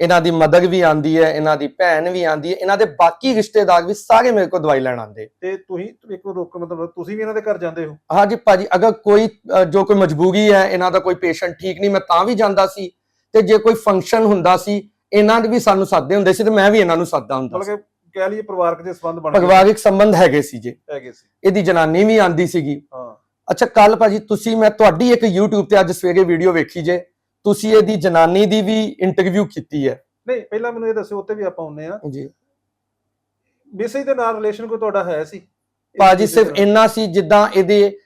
ਇਹਨਾਂ ਦੀ ਮਦਰ ਵੀ ਆਂਦੀ ਹੈ ਇਹਨਾਂ ਦੀ ਭੈਣ ਵੀ ਆਂਦੀ ਹੈ ਇਹਨਾਂ ਦੇ ਬਾਕੀ ਰਿਸ਼ਤੇਦਾਰ ਵੀ ਸਾਰੇ ਮੇਰੇ ਕੋਲ ਦਵਾਈ ਲੈਣ ਆਂਦੇ ਤੇ ਤੁਸੀਂ ਇੱਕ ਰੁਕ ਮਤਲਬ ਤੁਸੀਂ ਵੀ ਇਹਨਾਂ ਦੇ ਘਰ ਜਾਂਦੇ ਹੋ? ਹਾਂਜੀ ਭਾਜੀ ਅਗਰ ਕੋਈ ਜੋ ਕੋਈ ਮਜਬੂਰੀ ਹੈ ਇਹਨਾਂ ਦਾ ਕੋਈ ਪੇਸ਼ੈਂਟ ਠੀਕ ਨਹੀਂ ਮੈਂ ਤਾਂ ਵੀ ਜਾਂਦਾ ਸੀ। ਤੇ ਜੇ ਕੋਈ ਫੰਕਸ਼ਨ ਹੁੰਦਾ ਸੀ ਇਹਨਾਂ ਦੇ ਵੀ ਸਾਨੂੰ ਸੱਦਦੇ ਹੁੰਦੇ ਸੀ ਤੇ ਮੈਂ ਵੀ ਇਹਨਾਂ ਨੂੰ ਸੱਦਦਾ ਹੁੰਦਾ ਮਤਲਬ ਕਿ ਕਹਿ ਲਈਏ ਪਰਿਵਾਰਕ ਦੇ ਸੰਬੰਧ ਬਣ ਗਏ। ਪਰਿਵਾਰਿਕ ਸੰਬੰਧ ਹੈਗੇ ਸੀ ਜੇ। ਹੈਗੇ ਸੀ। ਇਹਦੀ ਜਨਾਨੀ ਵੀ ਆਂਦੀ ਸੀਗੀ। ਹਾਂ। ਅੱਛਾ ਕੱਲ ਭਾਜੀ ਤੁਸੀਂ ਮੈਂ ਤੁਹਾਡੀ ਇੱਕ YouTube ਤੇ ਅੱਜ ਸਵੇਰੇ ਵੀਡੀਓ ਵੇਖੀ ਜੇ। ਤੁਸੀਂ ਇਹਦੀ ਜਨਾਨੀ ਦੀ ਵੀ ਇੰਟਰਵਿਊ ਕੀਤੀ ਹੈ। ਨਹੀਂ ਪਹਿਲਾਂ ਮੈਨੂੰ ਇਹ ਦੱਸਿਓ ਉੱਤੇ ਵੀ ਆਪਾਂ ਹੁੰਨੇ ਆ। ਜੀ। ਮੈਸੇਜ ਦੇ ਨਾਲ ਰਿਲੇਸ਼ਨ ਕੋਈ ਤੁਹਾਡਾ ਹੈ ਸੀ? ਭਾਜੀ ਸਿਰਫ ਇੰਨਾ ਸੀ ਜਿੱਦਾਂ ਇਹਦੇ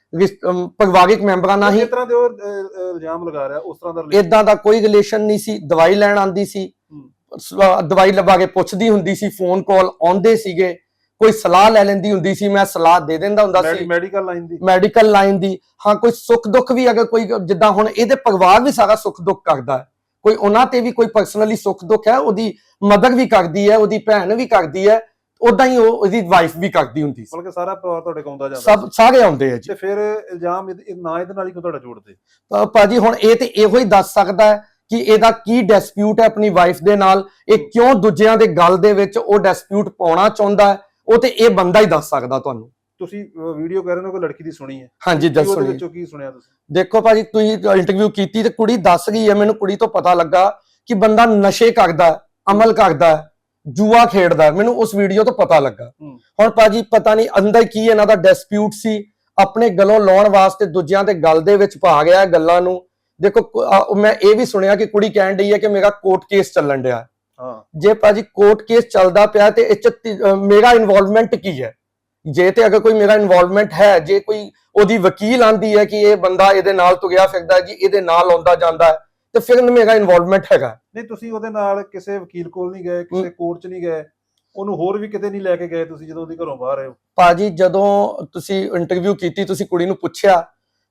ਪਰਿਵਾਰਿਕ ਮੈਂਬਰਾਂ ਨਾਲ ਹੀ ਜਿਸ ਤਰ੍ਹਾਂ ਦੇ ਉਹ ਅਹ, ਅਹ, ਇਲਜ਼ਾਮ ਲਗਾ ਰਿਹਾ ਉਸ ਤਰ੍ਹਾਂ ਦਾ relation- ਇਦਾਂ ਦਾ ਕੋਈ ਰਿਲੇਸ਼ਨ ਨਹੀਂ ਸੀ ਦਵਾਈ ਲੈਣ ਆਂਦੀ ਸੀ। ਸ- ਦਵਾਈ ਲਵਾ ਕੇ ਪੁੱਛਦੀ ਹੁੰਦੀ ਸੀ ਫੋਨ ਕਾਲ ਆਉਂਦੇ ਸੀਗੇ। ਕੋਈ ਸਲਾਹ ਲੈ ਲੈਂਦੀ ਹੁੰਦੀ ਸੀ ਮੈਂ ਸਲਾਹ ਦੇ ਦਿੰਦਾ ਹੁੰਦਾ ਮੈਡੀ- ਸੀ। ਮੈਡੀਕਲ ਲਾਈਨ ਦੀ। ਮੈਡੀਕਲ ਲਾਈਨ ਦੀ। ਹਾਂ ਕੋਈ ਸੁੱਖ ਦੁੱਖ ਵੀ ਅਗਰ ਕੋਈ ਜਿੱਦਾਂ ਹੁਣ ਇਹਦੇ ਪਰਿਵਾਰ ਵੀ ਸਾਰਾ ਸੁੱਖ ਦੁੱਖ ਕਰਦਾ ਹੈ। ਕੋਈ ਉਹਨਾਂ ਤੇ ਵੀ ਕੋਈ ਪਰਸਨਲੀ ਸੁੱਖ ਦੁੱਖ ਹੈ ਉਹਦੀ ਮਦਰ ਵੀ ਕਰਦੀ ਹੈ ਉਹਦੀ ਭੈਣ ਵੀ ਕਰਦੀ ਹੈ। ਉਦਾਂ ਹੀ ਉਹ ਉਹਦੀ ਵਾਈਫ ਵੀ ਕਰਦੀ ਹੁੰਦੀ ਸੀ। ਬਲਕਿ ਸਾਰਾ ਪਰਿਵਾਰ ਤੁਹਾਡੇ ਕੋਲ ਆਉਂਦਾ ਜਾਂਦਾ ਸਭ ਸਾਰੇ ਆਉਂਦੇ ਆ ਜੀ। ਤੇ ਫਿਰ ਇਲਜ਼ਾਮ ਇਹਦੇ- ਇਹ ਨਾ ਇਹਦੇ ਨਾਲ ਹੀ ਕਿਉਂ ਤੁਹਾਡਾ ਜੋੜਦੇ? ਭਾਜੀ ਹੁਣ ਇਹ ਤੇ ਇਹੋ ਹੀ ਦੱਸ ਸਕਦਾ ਹੈ ਕਿ ਇਹਦਾ ਕੀ ਡਿਸਪਿਊਟ ਹੈ ਆਪਣੀ ਵਾਈਫ ਦੇ ਨਾਲ। ਇਹ ਕਿਉਂ ਦੂਜਿਆਂ ਦੇ ਗੱਲ ਦੇ ਵਿੱਚ ਉਹ ਡਿਸਪਿਊਟ ਪਾਉਣਾ ਚਾਹੁੰਦਾ ਹੈ? ਉਹ ਤੇ ਇਹ ਬੰਦਾ ਹੀ ਦੱਸ ਸਕਦਾ ਤੁਹਾਨੂੰ। ਤੁਸੀਂ ਵੀਡੀਓ ਕਹਿ ਰਹੇ ਹੋ ਕਿ ਲੜਕੀ ਦੀ ਸੁਣੀ ਹੈ। ਹਾਂਜੀ ਕੀ ਉਹਦੇ ਵਿੱਚੋਂ ਕੀ ਸੁਣਿਆ ਤੁਸੀਂ? ਦੇਖੋ ਭਾਜੀ ਤੁਸੀਂ ਇੰਟਰਵਿਊ ਕੀਤੀ ਤੇ ਕੁੜੀ ਦੱਸ ਗਈ ਹੈ ਮੈਨੂੰ ਕੁੜੀ ਤੋਂ ਪਤਾ ਲੱਗਾ ਕਿ ਬੰਦਾ ਨਸ਼ੇ ਕਰਦਾ ਹੈ, ਅਮਲ ਕਰਦਾ ਹੈ, ਜੂਆ ਖੇਡਦਾ। ਮੈਨੂੰ ਉਸ ਵੀਡੀਓ ਤੋਂ ਪਤਾ ਲੱਗਾ। ਹੁਣ ਭਾਜੀ ਪਤਾ ਨਹੀਂ ਅੰਦਰ ਕੀ ਇਹਨਾਂ ਦਾ ਡਿਸਪਿਊਟ ਸੀ ਆਪਣੇ ਗਲੋਂ ਲਾਉਣ ਵਾਸਤੇ ਦੂਜਿਆਂ ਦੇ ਗੱਲ ਦੇ ਵਿੱਚ ਪਾ ਗਿਆ ਗੱਲਾਂ ਨੂੰ ਦੇਖੋ ਮੈਂ ਇਹ ਵੀ ਸੁਣਿਆ ਕਿ ਕੁੜੀ ਕਹਿਣ ਡਈ ਹੈ ਕਿ ਮੇਰਾ ਕੋਰਟ ਕੇਸ ਚੱਲਣ ਡਿਆ ਹੈ। ਜੇ ਭਾਜੀ ਕੋਰਟ ਕੇਸ ਚੱਲਦਾ ਪਿਆ ਤੇ ਇਹ ਮੇਰਾ ਇਨਵੋਲਵਮੈਂਟ ਕੀ ਹੈ ਜੇ ਤੇ ਅਗਰ ਕੋਈ ਮੇਰਾ ਇਨਵੋਲਵਮੈਂਟ ਹੈ ਜੇ ਕੋਈ ਉਹਦੀ ਵਕੀਲ ਆਂਦੀ ਹੈ ਕਿ ਇਹ ਬੰਦਾ ਇਹਦੇ ਨਾਲ ਤੁਰਿਆ ਫਿਰਦਾ ਜੀ ਇਹਦੇ ਨਾਲ ਆਉਂਦਾ ਜਾਂਦਾ ਹੈ ਤੇ ਫਿਰ ਮੇਰਾ ਇਨਵੋਲਵਮੈਂਟ ਹੈਗਾ। ਨਹੀਂ ਤੁਸੀਂ ਉਹਦੇ ਨਾਲ ਕਿਸੇ ਵਕੀਲ ਕੋਲ ਨਹੀਂ ਗਏ ਕਿਸੇ ਕੋਰਟ 'ਚ ਨਹੀਂ ਗਏ। ਉਹਨੂੰ ਹੋਰ ਵੀ ਕਿਤੇ ਨਹੀਂ ਲੈ ਕੇ ਗਏ ਤੁਸੀਂ ਜਦੋਂ ਉਹਦੀ ਘਰੋਂ ਬਾਹਰ ਆਏ ਹੋ? ਭਾਜੀ ਜਦੋਂ ਤੁਸੀਂ ਇੰਟਰਵਿਊ ਕੀਤੀ ਤੁਸੀਂ ਕੁੜੀ ਨੂੰ ਪੁੱਛਿਆ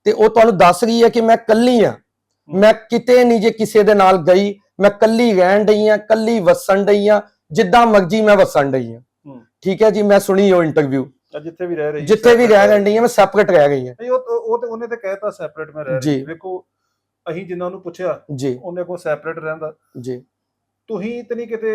ਤੇ ਉਹ ਤੁਹਾਨੂੰ ਦੱਸ ਰਹੀ ਹੈ ਕਿ ਮੈਂ ਕੱਲੀ ਆ ਮੈਂ ਕਿਤੇ ਨਹੀਂ ਜੇ ਕਿਸੇ ਦੇ ਨਾਲ ਗਈ ਮੈਂ ਕੱਲੀ ਰਹਿਣ ਡਈ ਆ ਕੱਲੀ ਵਸਣ ਡਈ ਆ ਜਿੱਦਾਂ ਮਰਜ਼ੀ ਮੈਂ ਵਸਣ ਡਈ ਆ। ਠੀਕ ਹੈ ਜੀ ਮੈਂ ਸੁਣੀ ਉਹ ਇੰਟਰਵਿਊ ਜਿੱਥੇ ਵੀ ਰਹਿ ਰਹੀ ਜਿੱਥੇ ਵੀ ਰਹਿ ਰਹੀ ਮੈਂ ਸੈਪਰੇਟ ਰਹਿ ਗਈ ਹਾਂ। ਨਹੀਂ ਉਹ ਉਹ ਤੇ ਉਹਨੇ ਤੇ ਕਹਿਤਾ ਸੈਪਰੇਟ ਮੈਂ ਰਹਿ। ਰਹੀ ਵੇਖੋ ਅਸੀਂ ਜਿੰਨਾਂ ਨੂੰ ਪੁੱਛਿਆ ਜੀ ਉਹਨੇ ਕੋ ਸੈਪਰੇਟ ਰਹਿੰਦਾ ਜੀ ਤੁਸੀਂ ਤੇ ਨਹੀਂ ਕਿਤੇ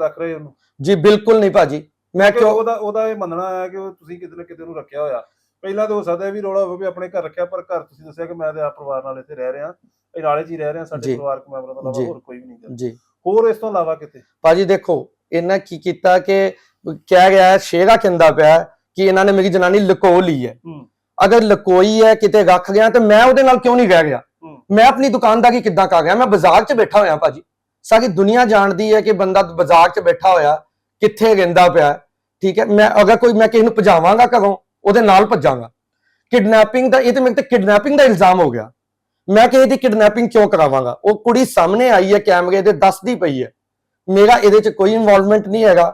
ਰੱਖ ਰਹੇ ਉਹਨੂੰ ਜੀ ਬਿਲਕੁਲ ਨਹੀਂ ਭਾਜੀ ਮੈਂ ਕਿਉਂ ਉਹਦਾ ਉਹਦਾ ਇਹ ਮੰਨਣਾ ਹੈ ਕਿ ਉਹ ਤੁਸੀਂ ਕਿਤੇ ਨਾ ਕਿਤੇ ਨੂੰ ਰੱਖਿਆ ਹੋਇਆ ਪਹਿਲਾਂ ਤਾਂ ਹੋ ਸਕਦਾ ਵੀ ਰੌਲਾ ਹੋਵੇ ਵੀ ਆਪਣੇ ਘਰ ਰੱਖਿਆ ਪਰ ਘਰ ਤੁਸੀਂ ਦੱਸਿਆ ਕਿ ਮੈਂ ਤੇ ਆਪ ਪਰਿਵਾਰ ਨਾਲ ਇੱਥੇ ਰਹਿ ਰਿਹਾ ਇਹ ਨਾਲੇ ਹੀ ਰਹਿ ਰਿਹਾ ਸਾਡੇ ਜੀ। ਪਰਿਵਾਰਕ ਮੈਂਬਰਾਂ ਤੋਂ ਜੀ। ਇਲਾਵਾ ਹੋਰ ਕੋਈ ਵੀ ਨਹੀਂ। ਜੀ ਹੋਰ ਇਸ ਤੋਂ ਇਲਾਵਾ ਕਿਤੇ ਭਾਜੀ ਦੇਖੋ ਇਹਨਾਂ ਕੀ ਕੀਤਾ ਕਿ ਕਹਿ ਗਿਆ ਸ਼ੇਰਾ ਕਹਿੰਦਾ ਪਿਆ ਕਿ ਇਹਨਾਂ ਨੇ ਮੇਰੀ ਜਨਾਨੀ ਲੁਕੋ ਲਈ ਹੈ। ਅਗਰ ਲੁਕੋਈ ਹੈ ਕਿਤੇ ਰੱਖ ਗਿਆ ਤੇ ਮੈਂ ਉਹਦੇ ਨਾਲ ਕਿਉਂ ਨਹੀਂ ਰਹਿ ਗਿਆ। ਮੈਂ ਆਪਣੀ ਦੁਕਾਨ ਦਾ ਕੀ ਕਿੱਦਾਂ ਕਰ ਗਿਆ ਮੈਂ ਬਾਜ਼ਾਰ 'ਚ ਬੈਠਾ ਹੋਇਆ ਭਾਜੀ। ਸਾਰੀ ਦੁਨੀਆ ਜਾਣਦੀ ਹੈ ਕਿ ਬੰਦਾ ਬਾਜ਼ਾਰ 'ਚ ਬੈਠਾ ਹੋਇਆ ਕਿੱਥੇ ਰਹਿੰਦਾ ਪਿਆ ਠੀਕ ਹੈ, ਮੈਂ ਅਗਰ ਕੋਈ ਮੈਂ ਕਿਸੇ ਨੂੰ ਭਜਾਵਾਂਗਾ ਘਰੋਂ, ਉਹਦੇ ਨਾਲ ਭੱਜਾਂਗਾ। ਕਿਡਨੈਪਿੰਗ ਦਾ, ਇਹ ਤੇ ਮੇਰੇ ਤੇ ਕਿਡਨੈਪਿੰਗ ਦਾ ਇਲਜ਼ਾਮ ਹੋ ਗਿਆ। ਮੈਂ ਕਿਸੇ ਦੀ ਕਿਡਨੈਪਿੰਗ ਕਿਉਂ ਕਰਾਵਾਂਗਾ? ਉਹ ਕੁੜੀ ਸਾਹਮਣੇ ਆਈ ਹੈ ਕੈਮਰੇ ਦੇ, ਦੱਸਦੀ ਪਈ ਹੈ। ਮੇਰਾ ਇਹਦੇ 'ਚ ਕੋਈ ਇਨਵੋਲਵਮੈਂਟ ਨਹੀਂ ਹੈਗਾ।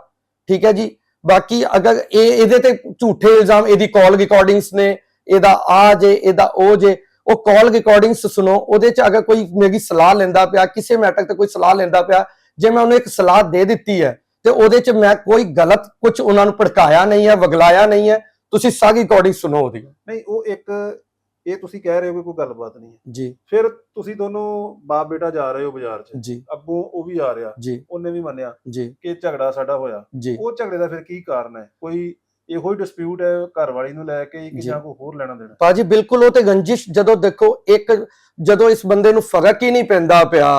ਠੀਕ ਹੈ ਜੀ। ਬਾਕੀ ਅਗਰ ਇਹ, ਇਹਦੇ ਤੇ ਝੂਠੇ ਇਲਜ਼ਾਮ, ਇਹਦੀ ਕਾਲ ਰਿਕਾਰਡਿੰਗਸ ਨੇ, ਇਹਦਾ ਆ ਜੇ, ਇਹਦਾ ਉਹ ਜੇ ਉਹ ਕਾਲ ਰਿਕਾਰਡਿੰਗਸ ਸੁਣੋ ਉਹਦੇ 'ਚ ਅਗਰ ਕੋਈ ਮੇਰੀ ਸਲਾਹ ਲੈਂਦਾ ਪਿਆ ਕਿਸੇ ਮੈਟਰ ਤੇ ਕੋਈ ਸਲਾਹ ਲੈਂਦਾ ਪਿਆ ਜੇ ਮੈਂ ਉਹਨੂੰ ਇੱਕ ਸਲਾਹ ਦੇ ਦਿੱਤੀ ਹੈ ਤੇ ਉਹਦੇ 'ਚ ਮੈਂ ਕੋਈ ਗਲਤ ਕੁਝ ਉਹਨਾਂ ਨੂੰ ਭੜਕਾਇਆ ਨਹੀਂ ਹੈ ਵਗਲਾਇਆ ਨਹੀਂ ਹੈ ਤੁਸੀਂ ਸਾਰੀ ਰਿਕਾਰਡਿੰਗ ਸੁਣੋ ਉਹਦੀ। ਨਹੀਂ ਉਹ ਇੱਕ ਇਹ ਤੁਸੀਂ ਕਹਿ ਰਹੇ ਹੋ ਕੋਈ ਗੱਲਬਾਤ ਨਹੀਂ ਹੈ। ਜੀ। ਫਿਰ ਤੁਸੀਂ ਦੋਨੋਂ ਬਾਪ ਬੇਟਾ ਜਾ ਰਹੇ ਹੋ ਬਾਜ਼ਾਰ 'ਚ। ਜੀ। ਅੱਗੋਂ ਉਹ ਵੀ ਆ ਰਿਹਾ। ਜੀ। ਉਹਨੇ ਵੀ ਮੰਨਿਆ ਜੀ। ਕਿ ਝਗੜਾ ਸਾਡਾ ਹੋਇਆ। ਉਹ ਝਗੜੇ ਦਾ ਫਿਰ ਕੀ ਕਾਰਨ ਹੈ? ਕੋਈ ਇਹੋ ਹੀ ਡਿਸਪਿਊਟ ਹੈ ਘਰ ਵਾਲੀ ਨੂੰ ਲੈ ਕੇ ਕਿ ਜੀ। ਕੋਈ ਹੋਰ ਲੈਣਾ ਦੇਣਾ। ਭਾਜੀ ਬਿਲਕੁਲ ਉਹ ਤੇ ਗੰਜਿਸ਼ ਜਦੋਂ ਦੇਖੋ ਇੱਕ ਜਦੋਂ ਇਸ ਬੰਦੇ ਨੂੰ ਫ਼ਰਕ ਹੀ ਨਹੀਂ ਪੈਂਦਾ ਪਿਆ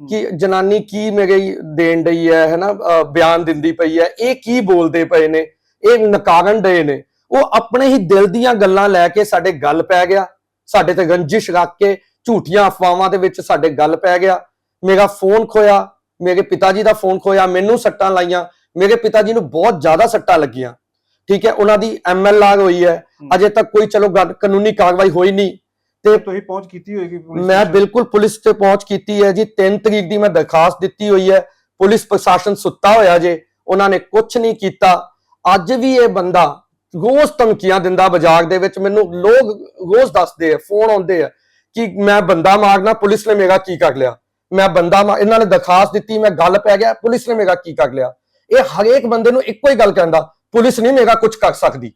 ਕਿ ਜਨਾਨੀ ਕੀ ਮੇਰੇ ਦੇਣ ਡਈ ਹੈ ਹੈਨਾ ਬਿਆਨ ਦਿੰਦੀ ਪਈ ਹੈ ਇਹ ਕੀ ਬੋਲਦੇ ਪਏ ਨੇ ਇਹ ਨਕਾਰਨ ਡਏ ਨੇ। ਉਹ ਆਪਣੇ ਹੀ ਦਿਲ ਦੀਆਂ ਗੱਲਾਂ ਲੈ ਕੇ ਸਾਡੇ ਗੱਲ ਪੈ ਗਿਆ ਸਾਡੇ ਤੇ ਗੰਜਿਸ਼ ਰੱਖ ਕੇ ਝੂਠੀਆਂ ਅਫਵਾਹਾਂ ਦੇ ਵਿੱਚ ਸਾਡੇ ਗੱਲ ਪੈ ਗਿਆ। ਮੇਰਾ ਫੋਨ ਖੋਇਆ ਮੇਰੇ ਪਿਤਾ ਜੀ ਦਾ ਫੋਨ ਖੋਇਆ ਮੈਨੂੰ ਸੱਟਾਂ ਲਾਈਆਂ ਮੇਰੇ ਪਿਤਾ ਜੀ ਨੂੰ ਬਹੁਤ ਜ਼ਿਆਦਾ ਸੱਟਾਂ ਲੱਗੀਆਂ। ਠੀਕ ਹੈ ਉਹਨਾਂ ਦੀ ਐਮਐਲਆਰ ਹੋਈ ਹੈ। ਅਜੇ ਤੱਕ ਕੋਈ ਚਲੋ ਕਾਨੂੰਨੀ ਕਾਰਵਾਈ ਹੋਈ ਨਹੀਂ। ਤੇ ਤੁਸੀਂ ਪਹੁੰਚ ਕੀਤੀ ਹੋਏਗੀ ਪੁਲਿਸ ਮੈਂ? ਬਿਲਕੁਲ ਪੁਲਿਸ ਤੇ ਪਹੁੰਚ ਕੀਤੀ ਹੈ ਜੀ। 3 ਤਰੀਕ ਦੀ ਮੈਂ ਦਰਖਾਸਤ ਦਿੱਤੀ ਹੋਈ ਹੈ। ਪੁਲਿਸ ਪ੍ਰਸ਼ਾਸਨ ਸੁੱਤਾ ਹੋਇਆ ਜੇ ਉਹਨਾਂ ਨੇ ਕੁਝ ਨਹੀਂ ਕੀਤਾ। ਅੱਜ ਵੀ ਇਹ ਬੰਦਾ ਰੋਜ਼ ਧਮਕੀਆਂ ਦਿੰਦਾ ਬਾਜ਼ਾਰ ਦੇ ਵਿੱਚ। ਮੈਨੂੰ ਲੋਕ ਰੋਜ਼ ਦੱਸਦੇ ਆ ਫੋਨ ਆਉਂਦੇ ਆ ਕਿ ਮੈਂ ਬੰਦਾ ਮਾਰਨਾ ਪੁਲਿਸ ਨੇ ਮੇਰਾ ਕੀ ਕਰ ਲਿਆ? ਮੈਂ ਬੰਦਾ ਮਾਰ ਇਹਨਾਂ ਨੇ ਦਰਖਾਸਤ ਦਿੱਤੀ ਮੈਂ ਗੱਲ ਪੈ ਗਿਆ ਪੁਲਿਸ ਨੇ ਮੇਰਾ ਕੀ ਕਰ ਲਿਆ? ਇਹ ਹਰੇਕ ਬੰਦੇ ਨੂੰ ਇੱਕੋ ਹੀ ਗੱਲ ਕਹਿੰਦਾ ਪੁਲਿਸ ਨਹੀਂ ਮੇਰਾ ਕੁਝ ਕਰ ਸਕਦੀ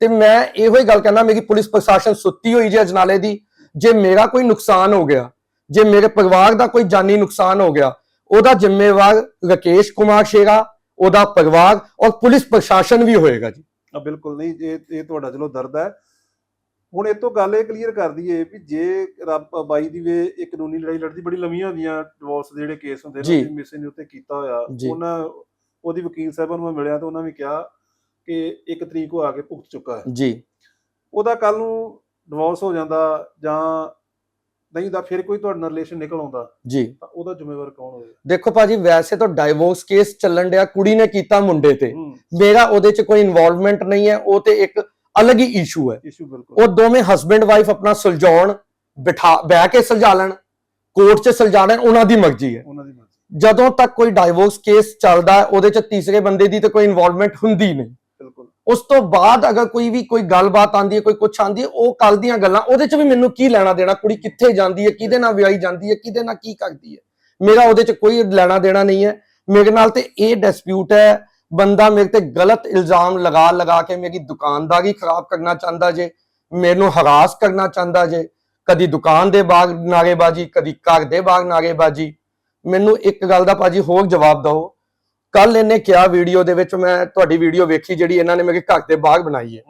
ਤੇ ਮੈਂ ਇਹੋ ਹੀ ਗੱਲ ਕਹਿੰਦਾ ਮੇਰੀ ਪੁਲਿਸ ਪ੍ਰਸ਼ਾਸਨ ਸੁੱਤੀ ਹੋਈ ਜੇ ਅਜਨਾਲੇ ਦੀ ਜੇ ਮੇਰਾ ਕੋਈ ਨੁਕਸਾਨ ਹੋ ਗਿਆ ਜੇ ਮੇਰੇ ਪਰਿਵਾਰ ਦਾ ਕੋਈ ਜਾਨੀ ਨੁਕਸਾਨ ਹੋ ਗਿਆ ਉਹਦਾ ਜ਼ਿੰਮੇਵਾਰ ਰਕੇਸ਼ ਕੁਮਾਰ ਸ਼ੇਰਾ ਉਹਦਾ ਪਰਿਵਾਰ ਔਰ ਪੁਲਿਸ ਪ੍ਰਸ਼ਾਸਨ ਵੀ ਹੋਏਗਾ ਜੀ ਆ ਬਿਲਕੁਲ ਨਹੀਂ ਇਹ ਇਹ ਤੁਹਾਡਾ ਚਲੋ ਦਰਦ ਹੈ ਹੁਣ ਇਹ ਤੋਂ ਗੱਲ ਇਹ ਕਲੀਅਰ ਕਰ ਦਈਏ ਵੀ ਜੇ ਰੱਬ ਬਾਈ ਦੀ ਵੇ ਇਹ ਕਾਨੂੰਨੀ ਲੜਾਈ ਲੜਦੀ ਬੜੀ ਲੰਮੀਆਂ ਹੁੰਦੀਆਂ ਡਿਵੋਰਸ ਦੇ ਜਿਹੜੇ ਕੇਸ ਹੁੰਦੇ। ਨੇ ਮਿਸੇ ਨੇ ਉੱਤੇ ਕੀਤਾ ਹੋਇਆ। ਉਹਨਾਂ ਉਹਦੀ ਵਕੀਲ ਸਾਹਿਬਾਨ ਨੂੰ ਮੈਂ ਮਿਲਿਆ ਤਾਂ ਉਹਨਾਂ ਵੀ ਕਿਹਾ ਕਿ ਇੱਕ ਤਰੀਕ ਉਹ ਆ ਕੇ ਭੁਗਤ ਚੁੱਕਾ ਹੈ। ਜੀ। ਉਹਦਾ ਕੱਲ ਨੂੰ ਡਿਵੋਰਸ ਹੋ ਜਾਂਦਾ ਜਾਂ ਨਹੀਂ ਤਾਂ ਫਿਰ ਕੋਈ ਤੁਹਾਡੇ ਰਿਲੇਸ਼ਨ ਨਿਕਲ ਆਉਂਦਾ ਜੀ। ਤਾਂ ਉਹਦਾ ਜ਼ਿੰਮੇਵਾਰ ਕੌਣ ਹੋਏਗਾ ਦੇਖੋ ਭਾਜੀ ਵੈਸੇ ਤਾਂ ਡਾਈਵੋਰਸ ਕੇਸ ਚੱਲਣ ਡਿਆ ਕੁੜੀ ਨੇ ਕੀਤਾ ਮੁੰਡੇ ਤੇ। ਮੇਰਾ ਉਹਦੇ 'ਚ ਕੋਈ ਇਨਵੋਲਵਮੈਂਟ ਨਹੀਂ ਹੈ ਉਹ ਤੇ ਇੱਕ ਅਲੱਗ ਹੀ ਇਸ਼ੂ ਹੈ। ਇਸ਼ੂ ਬਿਲਕੁਲ। ਉਹ ਦੋਵੇਂ ਹਸਬੰਡ ਵਾਈਫ ਆਪਣਾ ਸੁਲਝਾਉਣ ਬਿਠਾ ਬਹਿ ਕੇ ਸੁਲਝਾ ਲੈਣ ਕੋਰਟ 'ਚ ਸੁਲਝਾ ਲੈਣ ਉਹਨਾਂ ਦੀ ਮਰਜ਼ੀ ਹੈ। ਉਹਨਾਂ ਦੀ ਜਦੋਂ ਤੱਕ ਕੋਈ ਡਾਈਵੋਰਸ ਕੇਸ ਚੱਲਦਾ ਉਹਦੇ 'ਚ ਤੀਸਰੇ ਬੰਦੇ ਦੀ ਤੇ ਕੋਈ ਇਨਵੋਲਵਮੈਂਟ ਹੁੰਦੀ ਨਹੀਂ। ਬਿਲਕੁਲ। ਉਸ ਤੋਂ ਬਾਅਦ ਅਗਰ ਕੋਈ ਵੀ ਕੋਈ ਗੱਲਬਾਤ ਆਂਦੀ ਹੈ ਕੋਈ ਕੁਛ ਆਂਦੀ ਹੈ ਉਹ ਕੱਲ ਦੀਆਂ ਗੱਲਾਂ ਉਹਦੇ 'ਚ ਵੀ ਮੈਨੂੰ ਕੀ ਲੈਣਾ ਦੇਣਾ ਕੁੜੀ ਕਿੱਥੇ ਜਾਂਦੀ ਹੈ ਕਿਹਦੇ ਨਾਲ ਵਿਆਹੀ ਜਾਂਦੀ ਹੈ ਕਿਹਦੇ ਨਾਲ ਕੀ ਕਰਦੀ ਹੈ। ਮੇਰਾ ਉਹਦੇ 'ਚ ਕੋਈ ਲੈਣਾ ਦੇਣਾ ਨਹੀਂ ਹੈ। ਮੇਰੇ ਨਾਲ ਤੇ ਇਹ ਡਿਸਪਿਊਟ ਹੈ ਬੰਦਾ ਮੇਰੇ ਤੇ ਗਲਤ ਇਲਜ਼ਾਮ ਲਗਾ ਲਗਾ ਕੇ ਮੇਰੀ ਦੁਕਾਨਦਾਰੀ ਖਰਾਬ ਕਰਨਾ ਚਾਹੁੰਦਾ ਜੇ ਮੈਨੂੰ ਹਰਾਸ ਕਰਨਾ ਚਾਹੁੰਦਾ ਜੇ ਕਦੀ ਦੁਕਾਨ ਦੇ ਬਾਗ ਨਾਰੇਬਾਜ਼ੀ ਕਦੀ ਘਰ ਦੇ ਬਾਗ ਨਾਰੇਬਾਜ਼ੀ ਮੈਨੂੰ ਇੱਕ ਗੱਲ ਦਾ ਭਾਜੀ ਹੋਰ ਜਵਾਬ ਦਿਓ। ਕੱਲ ਇਹਨੇ ਕਿਹਾ ਵੀਡੀਓ ਦੇ ਵਿੱਚ ਮੈਂ ਤੁਹਾਡੀ ਵੀਡੀਓ ਵੇਖੀ ਜਿਹੜੀ ਇਹਨਾਂ ਨੇ ਮੇਰੇ ਘਰ ਦੇ ਬਾਗ ਬਣਾਈ ਹੈ।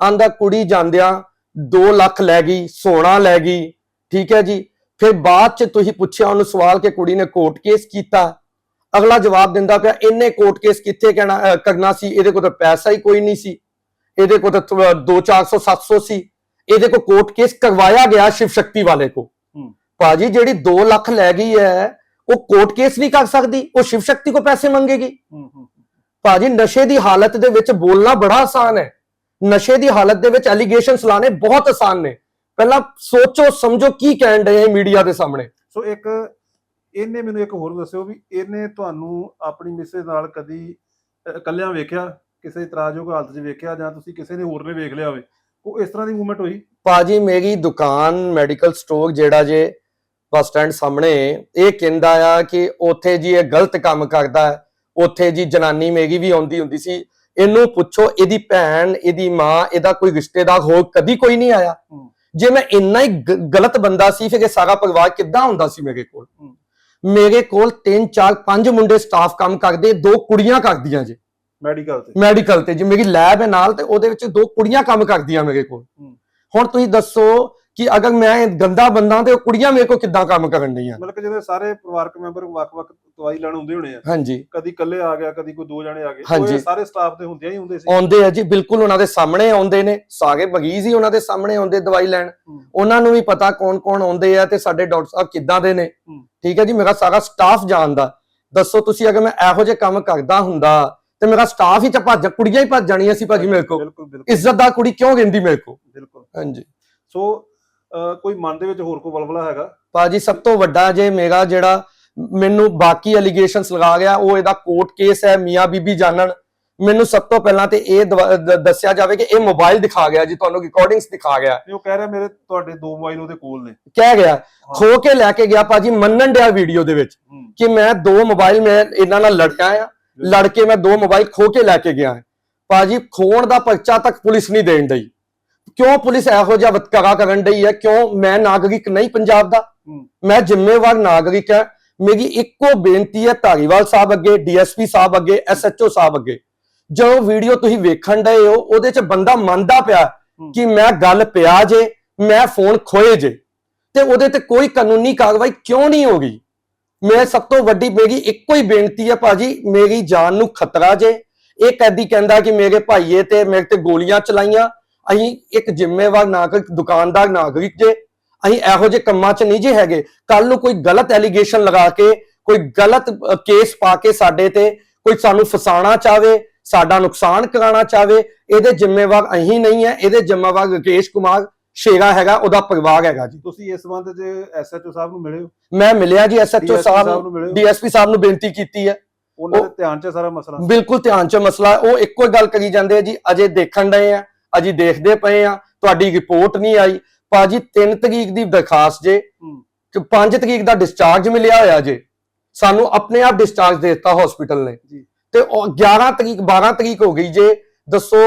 ਆਂਦਾ ਕੁੜੀ ਜਾਂਦਿਆਂ 2 ਲੱਖ ਲੈ ਗਈ ਸੋਨਾ ਲੈ ਗਈ ਠੀਕ ਹੈ ਜੀ। ਫਿਰ ਬਾਅਦ ਚ ਤੁਸੀਂ ਪੁੱਛਿਆ ਉਹਨੂੰ ਸਵਾਲ ਕਿ ਕੁੜੀ ਨੇ ਕੋਰਟ ਕੇਸ ਕੀਤਾ। ਅਗਲਾ ਜਵਾਬ ਦਿੰਦਾ ਪਿਆ ਇਹਨੇ ਕੋਰਟ ਕੇਸ ਕਿੱਥੇ ਕਹਿਣਾ ਕਰਨਾ ਸੀ? ਇਹਦੇ ਕੋਲ ਤਾਂ ਪੈਸਾ ਹੀ ਕੋਈ ਨਹੀਂ ਸੀ। ਇਹਦੇ ਕੋਲ ਤਾਂ 2 400 700 ਸੀ ਇਹਦੇ ਕੋਲ ਕੋਰਟ ਕੇਸ ਕਰਵਾਇਆ ਗਿਆ ਸ਼ਿਵ ਸ਼ਕਤੀ ਵਾਲੇ ਕੋ। ਭਾਜੀ ਜਿਹੜੀ 2 ਲੱਖ ਲੈ ਗਈ ਹੈ ਉਹ ਕੋਰਟ ਕੇਸ ਨਹੀਂ ਕਰ ਸਕਦੀ ਉਹ ਸ਼ਿਵ ਸ਼ਕਤੀ ਕੋ ਪੈਸੇ ਮੰਗੇਗੀ। ਹੂੰ ਹੂੰ ਹੂੰ। ਭਾਜੀ ਨਸ਼ੇ ਦੀ ਹਾਲਤ ਦੇ ਵਿੱਚ ਬੋਲਣਾ ਬੜਾ ਆਸਾਨ ਹੈ। ਨਸ਼ੇ ਦੀ ਹਾਲਤ ਦੇ ਵਿੱਚ ਐਲੀਗੇਸ਼ਨਸ ਲਾਣੇ ਬਹੁਤ ਆਸਾਨ ਨੇ। ਪਹਿਲਾਂ ਸੋਚੋ ਸਮਝੋ ਕੀ ਕਹਿਣ ਡਏ ਮੀਡੀਆ ਦੇ ਸਾਹਮਣੇ। ਸੋ ਇੱਕ ਇਹਨੇ ਮੈਨੂੰ ਇੱਕ ਹੋਰ ਦੱਸਿਓ ਵੀ ਇਹਨੇ ਤੁਹਾਨੂੰ ਆਪਣੀ ਮਿਸੇ ਨਾਲ ਕਦੀ ਇਕੱਲਿਆਂ ਵੇਖਿਆ? ਕਿਸੇ ਇਤਰਾਜ਼ਯੋਗ ਹਾਲਤ 'ਚ ਵੇਖਿਆ ਜਾਂ ਤੁਸੀਂ ਕਿਸੇ ਨੇ ਹੋਰ ਨੇ ਵੇਖ ਲਿਆ ਹੋਵੇ? ਉਹ ਇਸ ਤਰ੍ਹਾਂ ਦੀ ਮੂਵਮੈਂਟ ਹੋਈ? ਭਾਜੀ ਮੇਰੀ ਦੁਕਾਨ ਮੈਡੀਕਲ ਸਟੋਰ ਜਿਹੜਾ ਜੇ ਬੱਸ ਸਟੈਂਡ ਸਾਹਮਣੇ ਇਹ ਕਹਿੰਦਾ ਆ ਕਿ ਉੱਥੇ ਜੀ ਇਹ ਗਲਤ ਕੰਮ ਕਰਦਾ ਹੈ। ਉੱਥੇ ਜੀ ਜਨਾਨੀ ਮੇਰੀ ਵੀ ਆਉਂਦੀ ਹੁੰਦੀ ਸੀ। ਇਹਨੂੰ ਪੁੱਛੋ ਇਹਦੀ ਭੈਣ ਇਹਦੀ ਮਾਂ ਇਹਦਾ ਕੋਈ ਰਿਸ਼ਤੇਦਾਰ ਹੋਰ ਕਦੀ ਕੋਈ ਨਹੀਂ ਆਇਆ। ਹੂੰ। ਜੇ ਮੈਂ ਇੰਨਾ ਹੀ ਗਲਤ ਬੰਦਾ ਸੀ ਫਿਰ ਇਹ ਸਾਰਾ ਪਰਿਵਾਰ ਕਿੱਦਾਂ ਹੁੰਦਾ ਸੀ ਮੇਰੇ ਕੋਲ? ਹੂੰ। ਮੇਰੇ ਕੋਲ 3 4 5 ਮੁੰਡੇ ਸਟਾਫ ਕੰਮ ਕਰਦੇ ਦੋ ਕੁੜੀਆਂ ਕਰਦੀਆਂ ਜੀ। ਮੈਡੀਕਲ ਤੇ। ਮੈਡੀਕਲ ਤੇ ਜੀ ਮੇਰੀ ਲੈਬ ਹੈ ਨਾਲ ਤੇ ਉਹਦੇ ਵਿੱਚ ਦੋ ਕੁੜੀਆਂ ਕੰਮ ਕਰਦੀਆਂ ਮੇਰੇ ਕੋਲ। ਹੂੰ। ਹੁਣ ਤੁਸੀਂ ਦੱਸੋ ਕਿ ਅਗਰ ਮੈਂ ਗੰਦਾ ਬੰਦਾ ਤੇ ਉਹ ਕੁੜੀਆਂ ਮੇਰੇ ਕੋਲ ਕਿੱਦਾਂ ਕੰਮ ਕਰਨ ਡੀਆਂ? ਮਤਲਬ ਕਿ ਜਿਹੜੇ ਸਾਰੇ ਪਰਿਵਾਰਕ ਮੈਂਬਰ ਵੱਖ-ਵੱਖ ਦਵਾਈ ਲੈਣ ਹੁੰਦੇ ਹੋਣੇ ਆ। ਹਾਂਜੀ। ਕਦੀ ਇਕੱਲੇ ਆ ਗਿਆ ਕਦੀ ਕੋਈ ਦੋ ਜਣੇ ਆ ਗਏ। ਉਹ ਸਾਰੇ ਸਟਾਫ ਤੇ ਹੁੰਦਿਆਂ ਹੀ ਹੁੰਦੇ ਸੀ। ਆਉਂਦੇ ਆ ਜੀ ਬਿਲਕੁਲ ਉਹਨਾਂ ਦੇ ਸਾਹਮਣੇ ਆਉਂਦੇ ਨੇ। ਸਾਰੇ ਮਰੀਜ਼ ਹੀ ਉਹਨਾਂ ਦੇ ਸਾਹਮਣੇ ਆਉਂਦੇ ਦਵਾਈ ਲੈਣ। ਉਹਨਾਂ ਨੂੰ ਵੀ ਪਤਾ ਕੌਣ ਕੌਣ ਆਉਂਦੇ ਆ ਤੇ ਸਾਡੇ ਡਾਕਟਰ ਸਾਹਿਬ ਕਿੱਦਾਂ ਦੇ ਨੇ। ਠੀਕ ਹੈ ਜੀ ਮੇਰਾ ਸਾਰਾ ਸਟਾਫ ਜਾਣਦਾ ਦੱਸੋ ਤੁਸੀਂ ਅਗਰ ਮੈਂ ਇਹੋ ਜਿਹੇ ਕੰਮ ਕਰਦਾ ਹੁੰਦਾ ਤੇ ਮੇਰਾ ਸਟਾਫ ਹੀ ਚ ਭੱਜ ਕੁੜੀਆਂ ਹੀ ਭੱਜ ਜਾਣੀਆਂ ਸੀ ਭਾਜੀ ਮੇਰੇ ਕੋਲ। ਬਿਲਕੁਲ ਇੱਜ਼ਤਦਾਰ ਕੁੜੀ ਕਿਉਂ ਕਹਿੰਦੀ ਮੇਰੇ ਕੋਲ? ਬਿਲਕੁਲ। ਹਾਂਜੀ। ਸੋ ਕੋਈ ਮਨ ਦੇ ਵਿੱਚ ਹੋਰ ਕੋਈ ਬਲਬਲਾ ਹੈਗਾ? ਭਾਜੀ ਸਭ ਤੋਂ ਵੱਡਾ ਜੇ ਮੇਰਾ ਜਿਹੜਾ ਮੈਨੂੰ ਬਾਕੀ ਅਲੀਗੇਸ਼ਨਸ ਲਗਾ ਗਿਆ ਉਹ ਇਹਦਾ ਕੋਰਟ ਕੇਸ ਹੈ ਮੀਆਂ ਬੀਬੀ ਜਾਣਨ ਮੈਨੂੰ ਸਭ ਤੋਂ ਪਹਿਲਾਂ ਤੇ ਇਹ ਦੱਸਿਆ ਜਾਵੇ ਕਿ ਇਹ ਮੋਬਾਈਲ ਦਿਖਾ ਗਿਆ ਜੀ ਤੁਹਾਨੂੰ ਰਿਕਾਰਡਿੰਗਸ ਦਿਖਾ ਗਿਆ। ਉਹ ਕਹਿ ਰਿਹਾ ਮੇਰੇ ਤੁਹਾਡੇ ਦੋ ਮੋਬਾਈਲ ਉਹਦੇ ਕੋਲ ਨੇ। ਕਹਿ ਗਿਆ ਖੋ ਕੇ ਲੈ ਕੇ ਗਿਆ ਭਾਜੀ ਮੰਨਣ ਡਿਆ ਵੀਡੀਓ ਦੇ ਵਿੱਚ। ਕਿ ਮੈਂ ਦੋ ਮੋਬਾਈਲ ਮੈਂ ਇਹਨਾਂ ਨਾਲ ਲੜਿਆ ਆ ਲੜ ਕੇ ਮੈਂ ਦੋ ਮੋਬਾਈਲ ਖੋ ਕੇ ਲੈ ਕੇ ਗਿਆ। ਭਾਜੀ ਖੋਣ ਦਾ ਪਰਚਾ ਤੱਕ ਪੁਲਿਸ ਨਹੀਂ ਦੇਣ ਡਈ ਕਿਉਂ ਪੁਲਿਸ ਇਹੋ ਜਿਹਾ ਵਤਕਰਾ ਕਰਨ ਡਈ ਹੈ? ਕਿਉਂ ਮੈਂ ਨਾਗਰਿਕ ਨਹੀਂ ਪੰਜਾਬ ਦਾ। ਮੈਂ ਜ਼ਿੰਮੇਵਾਰ ਨਾਗਰਿਕ ਹਾਂ। ਮੇਰੀ ਇੱਕੋ ਬੇਨਤੀ ਹੈ ਧਾਰੀਵਾਲ ਸਾਹਿਬ ਅੱਗੇ ਡੀਐਸਪੀ ਸਾਹਿਬ ਅੱਗੇ ਐਸਐਚਓ ਸਾਹਿਬ ਅੱਗੇ। ਜੋ ਵੀਡੀਓ ਤੁਸੀਂ ਵੇਖਣ ਡਏ ਹੋ ਉਹਦੇ ਚ ਬੰਦਾ ਮੰਨਦਾ ਪਿਆ ਕਿ ਮੈਂ ਗੱਲ ਪਿਆ ਜੇ ਮੈਂ ਫੋਨ ਖੋਏ ਜੇ ਤੇ ਉਹਦੇ ਤੇ ਕੋਈ ਕਾਨੂੰਨੀ ਕਾਰਵਾਈ ਕਿਉਂ ਨਹੀਂ ਹੋ ਗਈ? ਮੈਂ ਸਭ ਤੋਂ ਵੱਡੀ ਮੇਰੀ ਇੱਕੋ ਹੀ ਬੇਨਤੀ ਹੈ ਭਾਜੀ ਮੇਰੀ ਜਾਨ ਨੂੰ ਖਤਰਾ ਜੇ। ਇਹ ਕੈਦੀ ਕਹਿੰਦਾ ਕਿ ਮੇਰੇ ਭਾਈਏ ਤੇ ਮੇਰੇ ਤੇ ਗੋਲੀਆਂ ਚਲਾਈਆਂ ਅਸੀਂ ਇੱਕ ਜ਼ਿੰਮੇਵਾਰ ਨਾਗਰਿਕ ਦੁਕਾਨਦਾਰ ਨਾਗਰਿਕ ਜੇ ਅਸੀਂ ਇਹੋ ਜਿਹੇ ਕੰਮਾਂ 'ਚ ਨਹੀਂ ਜੇ ਹੈਗੇ। ਕੱਲ ਨੂੰ ਕੋਈ ਗਲਤ ਐਲੀਗੇਸ਼ਨ ਲਗਾ ਕੇ ਕੋਈ ਗਲਤ ਕੇਸ ਪਾ ਕੇ ਸਾਡੇ ਤੇ ਕੋਈ ਸਾਨੂੰ ਫਸਾਣਾ ਚਾਵੇ ਸਾਡਾ ਨੁਕਸਾਨ ਕਰਾਉਣਾ ਚਾਵੇ ਇਹਦੇ ਜ਼ਿੰਮੇਵਾਰ ਅਸੀਂ ਨਹੀਂ ਹੈ। ਇਹਦੇ ਜ਼ਿੰਮੇਵਾਰ ਰਕੇਸ਼ ਕੁਮਾਰ ਸ਼ੇਰਾ ਹੈਗਾ ਉਹਦਾ ਪਰਿਵਾਰ ਹੈਗਾ ਜੀ। ਤੁਸੀਂ ਇਸ ਸੰਬੰਧ 'ਚ ਐਸਐਚਓ ਸਾਹਿਬ ਨੂੰ ਮਿਲੇ ਹੋ? ਮੈਂ ਮਿਲਿਆ ਜੀ ਐਸਐਚਓ ਸਾਹਿਬ ਨੂੰ ਡੀਐਸਪੀ ਸਾਹਿਬ ਨੂੰ ਬੇਨਤੀ ਕੀਤੀ ਹੈ। ਉਹਨਾਂ ਦੇ ਧਿਆਨ 'ਚ ਸਾਰਾ ਮਸਲਾ? ਬਿਲਕੁਲ ਧਿਆਨ ਚ ਮਸਲਾ। ਉਹ ਇੱਕੋ ਗੱਲ ਕਰੀ ਜਾਂਦੇ ਆ ਜੀ ਅਜੇ ਦੇਖਣ ਡਏ ਆ। ਅਜੇ ਦੇਖਦੇ ਪਏ ਆ ਤੁਹਾਡੀ ਰਿਪੋਰਟ ਨਹੀਂ ਆਈ ਭਾਜੀ 3 ਤਰੀਕ ਦੀ ਦਰਖਾਸਤ ਜੇ। ਕਿ 5 ਤਰੀਕ ਦਾ ਡਿਸਚਾਰਜ ਮਿਲਿਆ ਹੋਇਆ ਜੇ ਸਾਨੂੰ ਆਪਣੇ ਆਪ ਡਿਸਚਾਰਜ ਦੇ ਦਿੱਤਾ ਹਸਪੀਟਲ ਨੇ। ਤੇ ਉਹ 11 ਤਰੀਕ 12 ਤਰੀਕ ਹੋ ਗਈ ਜੇ ਦੱਸੋ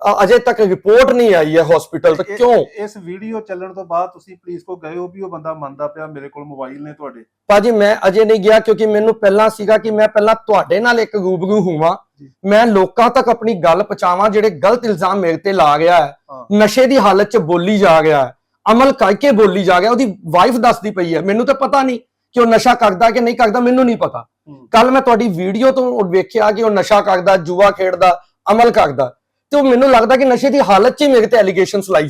ਅਜੇ ਤੱਕ ਰਿਪੋਰਟ ਨਹੀਂ ਆਈ ਹੈ ਹਸਪੀਟਲ ਤੋਂ ਕਿਉਂ? ਇਸ ਵੀਡੀਓ ਚੱਲਣ ਤੋਂ ਬਾਅਦ ਤੁਸੀਂ ਪੁਲਿਸ ਕੋ ਗਏ ਹੋ ਵੀ ਉਹ ਬੰਦਾ ਮੰਨਦਾ ਪਿਆ ਮੇਰੇ ਕੋਲ ਮੋਬਾਈਲ ਨੇ ਤੁਹਾਡੇ? ਭਾਜੀ ਮੈਂ ਅਜੇ ਨਹੀਂ ਗਿਆ ਕਿਉਂਕਿ ਮੈਨੂੰ ਪਹਿਲਾਂ ਸੀਗਾ ਕਿ ਮੈਂ ਪਹਿਲਾਂ ਤੁਹਾਡੇ ਨਾਲ ਇੱਕ ਰੂਬਰੂ ਹੋਵਾਂ। ਮੈਂ ਲੋਕਾਂ ਤੱਕ ਆਪਣੀ ਗੱਲ ਪਹੁੰਚਾਵਾਂ ਜਿਹੜੇ ਗਲਤ ਇਲਜ਼ਾਮ ਮੇਰੇ ਤੇ ਲਾ ਗਿਆ ਹੈ। ਨਸ਼ੇ ਦੀ ਹਾਲਤ 'ਚ ਬੋਲੀ ਜਾ ਗਿਆ ਹੈ। ਅਮਲ ਕਰਕੇ ਬੋਲੀ ਜਾ ਗਿਆ। ਉਹਦੀ ਵਾਈਫ ਦੱਸਦੀ ਪਈ ਹੈ। ਮੈਨੂੰ ਤਾਂ ਪਤਾ ਨਹੀਂ ਕਿ ਉਹ ਨਸ਼ਾ ਕਰਦਾ ਕਿ ਨਹੀਂ ਕਰਦਾ ਮੈਨੂੰ ਨਹੀਂ ਪਤਾ। ਕੱਲ ਮੈਂ ਤੁਹਾਡੀ ਵੀਡੀਓ ਤੋਂ ਵੇਖਿਆ ਕਿ ਉਹ ਨਸ਼ਾ ਕਰਦਾ ਜੂਆ ਖੇਡਦਾ ਅਮਲ ਕਰਦਾ। ਤੇ ਉਹ ਮੈਨੂੰ ਲੱਗਦਾ ਕਿ ਨਸ਼ੇ ਦੀ ਹਾਲਤ 'ਚ ਹੀ ਮੇਰੇ ਤੇ ਐਲੀਗੇਸ਼ਨਸ ਲਾਈ